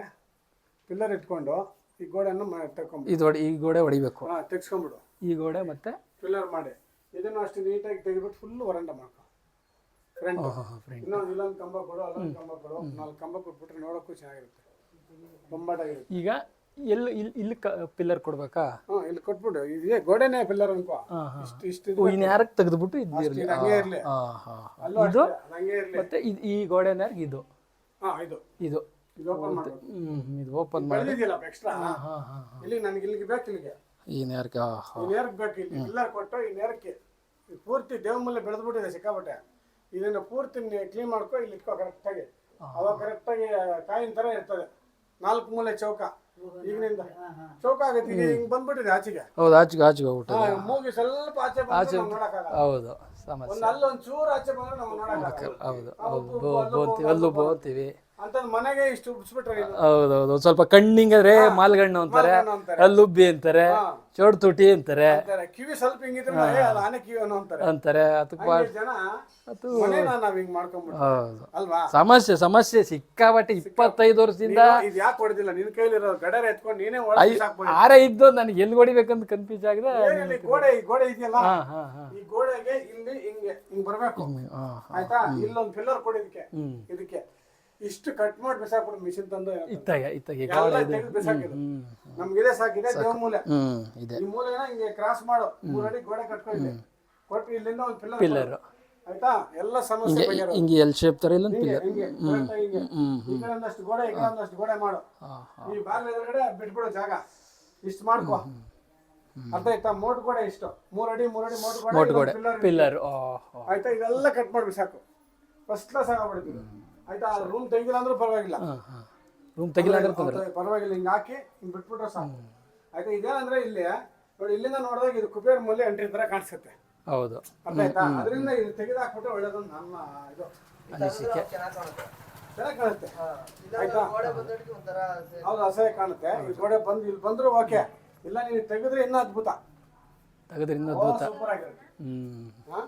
Speaker 2: ಪಿಲ್ಲರ್ ಇಟ್ಕೊಂಡು ಈ ಗೋಡೆಯನ್ನು ತಗೊಂಡು
Speaker 1: ಇದು ಈ ಗೋಡೆ ಹೊಡಿಬೇಕು
Speaker 2: ಹಾಂ ತೆಗ್ಸ್ಕೊಂಬಿಡು
Speaker 1: ಈ ಗೋಡೆ ಮತ್ತೆ?
Speaker 2: ಪಿಲ್ಲರ್ ಮಾಡಿ. ಇದನ್ನು ಅಷ್ಟು ನೀಟಾಗಿ ತೆಗೆದ್ಬಿಟ್ಟು ಫುಲ್ ವರಂಡ ಮಾಡ್ಕೊ.
Speaker 1: ಫ್ರೆಂಡ್
Speaker 2: ಇನ್ನೊಂದು ಇಲ್ಲೊಂದು ಕಂಬ ಕೊಡು ಅಲ್ಲೊಂದು ಕಂಬ ಕೊಡು ನಾಲ್ಕು ಕಂಬ ಕೊಟ್ಬಿಟ್ರೆ ನೋಡೋಕ್ಕೂ ಚೆನ್ನಾಗಿರುತ್ತೆ. ಬೊಂಬಾಟಾಗಿರುತ್ತೆ
Speaker 1: ಈಗ ಎಲ್ಲಿ ಇಲ್ಲಿ ಇಲ್ಲಿ ಪಿಲ್ಲರ್ ಕೊಡ್ಬೇಕಾ?
Speaker 2: ಹಾ ಇಲ್ಲಿ ಕೊಟ್ಬಿಡು. ಇದೇ ಗೋಡೆನೇ ಪಿಲ್ಲರ್ ಅನ್ಕೋ.
Speaker 1: ಹಾಂ ಹಾಂ.
Speaker 2: ಇಷ್ಟು ಇಷ್ಟು
Speaker 1: ಇನ್ನು ಯಾರಕ್ಕೆ ತೆಗೆದ್ಬಿಟ್ಟು ಇದು ಇರಲಿ?
Speaker 2: ಇದು ಹಂಗೆ ಇರ್ಲಿ.
Speaker 1: ಹಾಂ ಹಾಂ
Speaker 2: ಅಲ್ಲೂ
Speaker 1: ಇದು
Speaker 2: ಅಷ್ಟೇ, ಅದು ಹಂಗೆ ಇರಲಿ.
Speaker 1: ಮತ್ತೆ ಇದು ಈ ಗೋಡೆನಾರ್ಗೆ ಇದು?
Speaker 2: ಹಾ ಇದು.
Speaker 1: ಇದು.
Speaker 2: ಇದು ಓಪನ್ ಮಾಡ್ಬೇಕು.
Speaker 1: ಇದು ಓಪನ್ ಮಾಡಿ.
Speaker 2: ಬೆಳೆದಿದೆಯಲ್ಲ ಎಕ್ಸ್ಟ್ರಾ
Speaker 1: ಹಾಂ ಹಾಂ ಹಾಂ
Speaker 2: ಇಲ್ಲಿ ನನಗೆ ಇಲ್ಲಿಗೆ ಬೇಕು ಇಲ್ಲಿಗೆ.
Speaker 1: ಈ ಹಾಂ
Speaker 2: ಈ ನೇರಕ್ಕೆ ಬೇಕು ಇಲ್ಲಿ? ಪಿಲ್ಲರ್ ಕೊಟ್ಟು ಈ ನೇರಕ್ಕೆ ಇದು ಪೂರ್ತಿ ದೇವ ಮೂಲೆ ಬೆಳೆದ್ಬಿಟ್ಟಿದೆ ಸಿಕ್ಕಾಪಟ್ಟೆ. ಇದನ್ನ ಪೂರ್ತಿ ಕ್ಲೀನ್ ಮಾಡ್ಕೋ ಇಲ್ಲಿ ಇಟ್ಕೋ ಕರೆಕ್ಟಾಗಿ ಅವಾಗ ಕರೆಕ್ಟಾಗಿ ಕಾಯಿನ ಥರ ಇರ್ತದೆ. ನಾಲ್ಕು ಮೂಲೆ ಚೌಕ. ಈಗಿನಿಂದ? ಚೌಕ ಆಗೈತೆ ಈಗ ಹಿಂಗೆ ಬಂದ್ಬಿಟ್ಟಿದೆ ಆಚೆಗೆ.
Speaker 1: ಹೌದು ಆಚೆಗೆ ಆಚೆಗೆ ಹೋಗ್ಬಿಟ್ಟು
Speaker 2: ಹಾ, ಮೂಗಿ ಸ್ವಲ್ಪ ಆಚೆ ಬಂದ್ರೆ ನಾವು ನೋಡಕ್ಕಾಗಲ್ಲ
Speaker 1: ಹೌದು ಸಮಸ್ಯೆ.
Speaker 2: ಒಂದು ಅಲ್ಲಿ ಒಂದು ಚೂರು ಆಚೆ ಬಂದ್ರೆ ನಾವು ನೋಡಕ್ಕಾಗಲ್ಲ
Speaker 1: ಹೌದು ಹೌದು ಬೋ ಅಲ್ಲೂ ಬೋಂತೀವಿ
Speaker 2: ಅಂತಂದ್ ಮನೆಗೆ ಇಷ್ಟು ಉಡ್ಸ್ಬಿಟ್ರೆ ಇದು.
Speaker 1: ಹೌದು ಹೌದು ಸ್ವಲ್ಪ ಕಣ್ಣಿಂಗಾದ್ರೆ ಮಾಲ್ಗಣ್ಣು ಅಂತಾರೆ
Speaker 2: ಮಾಲ್ಗಣ್ಣು ಅಂತಾರೆ.
Speaker 1: ಅಲ್ಲುಬ್ಬಿ ಅಂತಾರೆ. ಚೋಡ್ ತುಟಿ ಅಂತಾರೆ.
Speaker 2: ಕಿವಿ ಸ್ವಲ್ಪ ಹಿಂಗಿದ್ರೆ ಅಂತಾರೆ.
Speaker 1: ಅಂತಾರೆ ಅದಕ್ಕೆ ಅದು ಹೌದು.
Speaker 2: ಅಲ್ವಾ?
Speaker 1: ಸಮಸ್ಯೆ ಸಮಸ್ಯೆ ಸಿಕ್ಕಾಪಟ್ಟೆ ಇಪ್ಪತ್ತೈದು ವರ್ಷದಿಂದ ಆರ ಇದ್ದು ನನಗೆ ಎಲ್ಲಿ ಹೊಡಿಬೇಕಂತ ಕನ್ಫ್ಯೂಸ್ ಆಗಿದೆ?
Speaker 2: ಗೋಡೆ ಗೋಡೆ ಇದೆಯಲ್ಲ? ಈ ಗೋಡೆಗೆ ಇಲ್ಲಿ ಹಿಂಗೆ ಹಿಂಗ್ ಬರ್ಬೇಕು. ಆಯ್ತಾ? ಇಲ್ಲೊಂದು ಪಿಲ್ಲರ್ ಕೊಡಿದಕ್ಕೆ ಇದಕ್ಕೆ. ಇಷ್ಟು ಕಟ್ ಮಾಡಿ ಬಿಸಾಕ್ಬಿಡು ಮಿಷಿನ್ ತಂದು
Speaker 1: ಇತ್ತ ಇತ್ತಾಗೆ
Speaker 2: ಎಲ್ಲ ತೆಗೆದು ಬಿಸಾಕಿದ್ರು
Speaker 1: ಹ್ಮ್
Speaker 2: ನಮ್ಗಿದೆ ಸಾಕಿದೆ ದೇವ ಮೂಲೆ.
Speaker 1: ಹ್ಮ್ ಇದೆ.
Speaker 2: ಈ ಮೂಲೆನ ಹಿಂಗೆ ಕ್ರಾಸ್ ಮಾಡು. ಮೂರಡಿ ಅಡಿ ಗೋಡೆ ಕಟ್ಕೊಳ್ಳಿ ಕೊಟ್ಟು ಇಲ್ಲಿಂದ ಒಂದು ಪಿಲ್ಲರ್
Speaker 1: ಪಿಲ್ಲರ್
Speaker 2: ಆಯ್ತಾ? ಎಲ್ಲ ಸಮಸ್ಯೆ ಬಗೆಹರ
Speaker 1: ಹಿಂಗೆ ಎಲ್ ಶೇಪ್ ತರ ಇಲ್ಲ
Speaker 2: ಹಿಂಗೆ
Speaker 1: ಪಿಲ್ಲರ್
Speaker 2: ಹಿಂಗೆ correct ಆಗಿ ಹಿಂಗೆ. ಈ ಕಡೆ ಒಂದಷ್ಟು ಗೋಡೆ ಈ ಕಡೆ ಒಂದಷ್ಟು ಗೋಡೆ ಮಾಡು. ಈ ಬಾಗಿಲ ಎದುರುಗಡೆ ಬಿಟ್ಬಿಡು ಜಾಗ. ಇಷ್ಟು ಮಾಡ್ಕೋ. ಅರ್ಥ ಆಯ್ತಾ? ಮೋಟ್ ಗೋಡೆ ಇಷ್ಟು. ಮೂರಡಿ ಅಡಿ ಮೂರ್ ಅಡಿ ಮೋಟ್ ಗೋಡೆ
Speaker 1: ಮೋಟ್ ಗೋಡೆ.
Speaker 2: pillar
Speaker 1: ಪಿಲ್ಲರ್
Speaker 2: ಆಯ್ತಾ? ಇದೆಲ್ಲ ಕಟ್ ಮಾಡಿ ಸಾಕು ಫಸ್ಟ್ ಕ್ಲಾಸ್ ಆಗೋಗ್ಬಿಡ್ತೀವಿ ಆಯ್ತಾ? ರೂಮ್ ತೆಗಿಲ್ಲ ಅಂದ್ರೂ ಪರವಾಗಿಲ್ಲ.
Speaker 1: ರೂಮ್ ತೆಗಿಲ್ಲ ಅಂದ್ರೆ ತೊಂದ್ರೆ
Speaker 2: ಹೌದು, ಪರವಾಗಿಲ್ಲ ಹಿಂಗೆ ಹಾಕಿ ಹಿಂಗೆ ಬಿಟ್ಬಿಟ್ರೆ ಸಾಕು. ಆಯ್ತಾ? ಇದೇನಂದ್ರೆ ಇಲ್ಲಿ ನೋಡಿ ಇಲ್ಲಿಂದ ನೋಡಿದಾಗ ಇದು ಕುಬೇರ್ ಮೂಲೆ ಎಂಟ್ರಿ ತರ ಕಾಣಿಸುತ್ತೆ.
Speaker 1: ಹೌದು.
Speaker 2: ಅರ್ಥ ಆಯ್ತಾ? ಅದರಿಂದ ಇದು ತೆಗೆದು ಹಾಕ್ಬಿಟ್ರೆ ಒಳ್ಳೇದು ನಮ್ಮ ಇದು.
Speaker 1: ಅನಿಸಿಕೆ.
Speaker 2: ಚೆನ್ನಾಗಿ ಕಾಣುತ್ತೆ. ಆಯ್ತಾ? ಹೌದು ಅಸಹ್ಯ ಕಾಣುತ್ತೆ. ಈ ಗೋಡೆ ಬಂದು ಇಲ್ಲಿ ಬಂದ್ರು ಓಕೆ. ಇಲ್ಲ ನೀವು ತೆಗೆದ್ರೆ ಇನ್ನೂ ಅದ್ಭುತ.
Speaker 1: ತೆಗೆದ್ರೆ ಇನ್ನೂ ಅದ್ಭುತ.
Speaker 2: ಸೂಪರ್ ಆಗಿರುತ್ತೆ.
Speaker 1: ಹ್ಮ್.
Speaker 2: ಹಾ?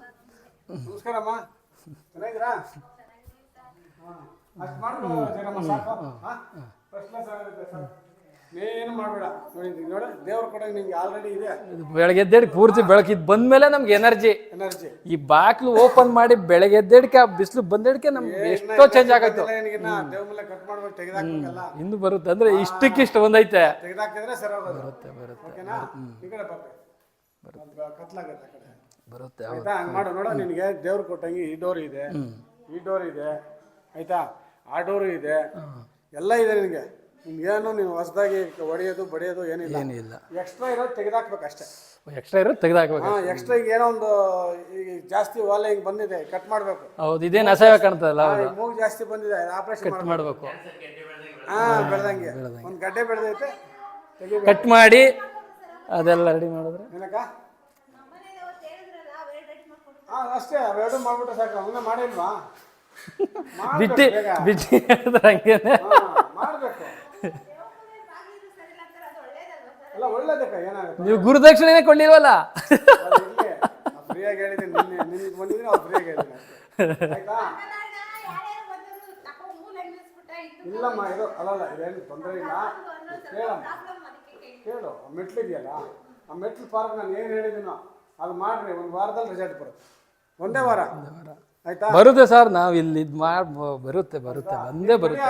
Speaker 2: ನಮಸ್ಕಾರಮ್ಮ. ಚೆನ್ನಾಗಿದ್ದೀರಾ? ಅಷ್ಟು ಮಾಡ್ಬಿಡು ಜಗಮ್ಮ ಸಾಕು. ಫಸ್ಟ್ ಕ್ಲಾಸ್ ಆಗಿರುತ್ತೆ ಸರ್ ಏನು ಮಾಡಬೇಡ. ನೋಡಿ ದೇವ್ರ ಕೊಡಂಗೆ ನಿಂಗೆ ಆಲ್ರೆಡಿ ಇದೆ.
Speaker 1: ಇದು ಬೆಳಗ್ಗೆ ಎದ್ದೇಳಿ ಪೂರ್ತಿ ಬೆಳಕಿದ್ ಬಂದ್ಮೇಲೆ ನಮ್ಗೆ ಎನರ್ಜಿ
Speaker 2: ಎನರ್ಜಿ
Speaker 1: ಈ ಬಾಕ್ಲು ಓಪನ್ ಮಾಡಿ ಬೆಳಗ್ಗೆ ಎದ್ದೇಡಿಕೆ ಆ ಬಿಸಿಲು ಬಂದೇಡಿಕೆ ನಮ್ಗೆ ಎಷ್ಟೋ ಚೇಂಜ್
Speaker 2: ಆಗುತ್ತೆ ಕಟ್ ಮಾಡ್ಬೇಕು ತೆಗೆದಾಕ್ಬೇಕಲ್ಲ.
Speaker 1: ಇನ್ನು ಬರುತ್ತೆ. ಅಂದ್ರೆ ಇಷ್ಟಕ್ಕಿಷ್ಟು ಒಂದೈತೆ.
Speaker 2: ತೆಗೆದಾಕಿದ್ರೆ ಸರಿ
Speaker 1: ಬರುತ್ತೆ ಬರುತ್ತೆ.
Speaker 2: ಓಕೆನಾ ಈ ಕಡೆ ಪಾಪೆ. ಕತ್ಲಾಗತ್ತೆ ಕಡೆ.
Speaker 1: ಬರುತ್ತೆ
Speaker 2: ಆಯ್ತಾ? ಹಂಗ್ ಮಾಡು ನೋಡ ನಿನಗೆ ದೇವ್ರು ಕೊಟ್ಟಂಗೆ ಈ ಡೋರ್ ಇದೆ. ಈ ಡೋರ್ ಇದೆ. ಆಯ್ತಾ? ಆಟೋರು ಇದೆ. ಎಲ್ಲ ಇದೆ ನಿನಗೆ. ಏನು ನೀವು ಹೊಸದಾಗಿ ಹೊಡೆಯೋದು ಬಡಿಯೋದು ಏನಿಲ್ಲ.
Speaker 1: ಏನಿಲ್ಲ.
Speaker 2: ಎಕ್ಸ್ಟ್ರಾ ಇರೋದು ತೆಗೆದಾಕ್ಬೇಕು ಅಷ್ಟೇ
Speaker 1: ಎಕ್ಸ್ಟ್ರಾ ಇರೋದು ತೆಗೆದಾಕ್ಬೇಕು.
Speaker 2: ಹಾಂ ಎಕ್ಸ್ಟ್ರಾ ಈಗ ಏನೋ ಒಂದು ಈಗ ಜಾಸ್ತಿ ವಾಲೆ ಹಿಂಗೆ ಬಂದಿದೆ ಕಟ್ ಮಾಡಬೇಕು.
Speaker 1: ಹೌದು ಇದೇನು ಅಸಹ್ಯ ಕಾಣ್ತದಲ್ಲ
Speaker 2: ಮೂಗು ಜಾಸ್ತಿ ಬಂದಿದೆ ಆಪರೇಷನ್
Speaker 1: ಕಟ್ ಮಾಡಬೇಕು.
Speaker 2: ಹಾಂ ಬೆಳೆದಂಗೆ. ಒಂದು ಗಡ್ಡೆ ಬೆಳೆದೈತೆ
Speaker 1: ಕಟ್ ಮಾಡಿ ಅದೆಲ್ಲ ರೆಡಿ ಮಾಡಿದ್ರೆ?
Speaker 2: ಏನಕ್ಕ? ಹಾಂ ಅಷ್ಟೇ ಅವೆರಡು ಮಾಡಿಬಿಟ್ರೆ ಸಾಕು ಅವನ್ನ ಮಾಡಿಲ್ವಾ?
Speaker 1: ಬಿಟ್ಟಿ. ಬಿಟ್ಟಿ ಹೇಳಿದ್ರೆ ಹಂಗೇನೆ. ನೀವು ಗುರುದಕ್ಷಿಣೆನೇ
Speaker 2: ಕೊಡ್ಲಿಲ್ವಲ್ಲ ಇಲ್ಲಮ್ಮ ಇದು ಅಲ್ಲಲ್ಲ ಇದೇನು ತೊಂದರೆ ಇಲ್ಲ. ಕೇಳಮ್ಮ ಕೇಳು. ಆ ಮೆಟ್ಲು ಇದೆಯಲ್ಲ ಆ ಮೆಟ್ಲು ಪಾರ್ಕ್ ನಾನು ಏನು ಹೇಳಿದ್ದೀನೋ ಅದು ಮಾಡ್ರಿ ಒಂದು ವಾರದಲ್ಲಿ ರಿಸಲ್ಟ್ ಬರುತ್ತೆ. ಒಂದೇ ವಾರ. ಆಯ್ತಾ
Speaker 1: ಬರುತ್ತೆ ಸರ್ ನಾವು ಇಲ್ಲಿ ಇದು ಮಾಡಿ ಬರುತ್ತೆ ಬರುತ್ತೆ ಬಂದೇ ಬರುತ್ತೆ.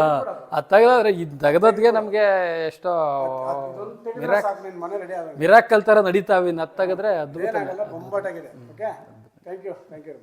Speaker 2: ಅದು.
Speaker 1: ತೆಗೆದ್ರೆ ಇದು ತೆಗೆದೋದ್ಗೆ ನಮಗೆ ಎಷ್ಟೋ
Speaker 2: ಆಗ
Speaker 1: ಮಿರಾಕಲ್ ಥರ ನಡೀತಾವೆ ಇನ್ನು ಅದು ತೆಗೆದ್ರೆ ಅದ್ಭುತ.
Speaker 2: Thank you thank you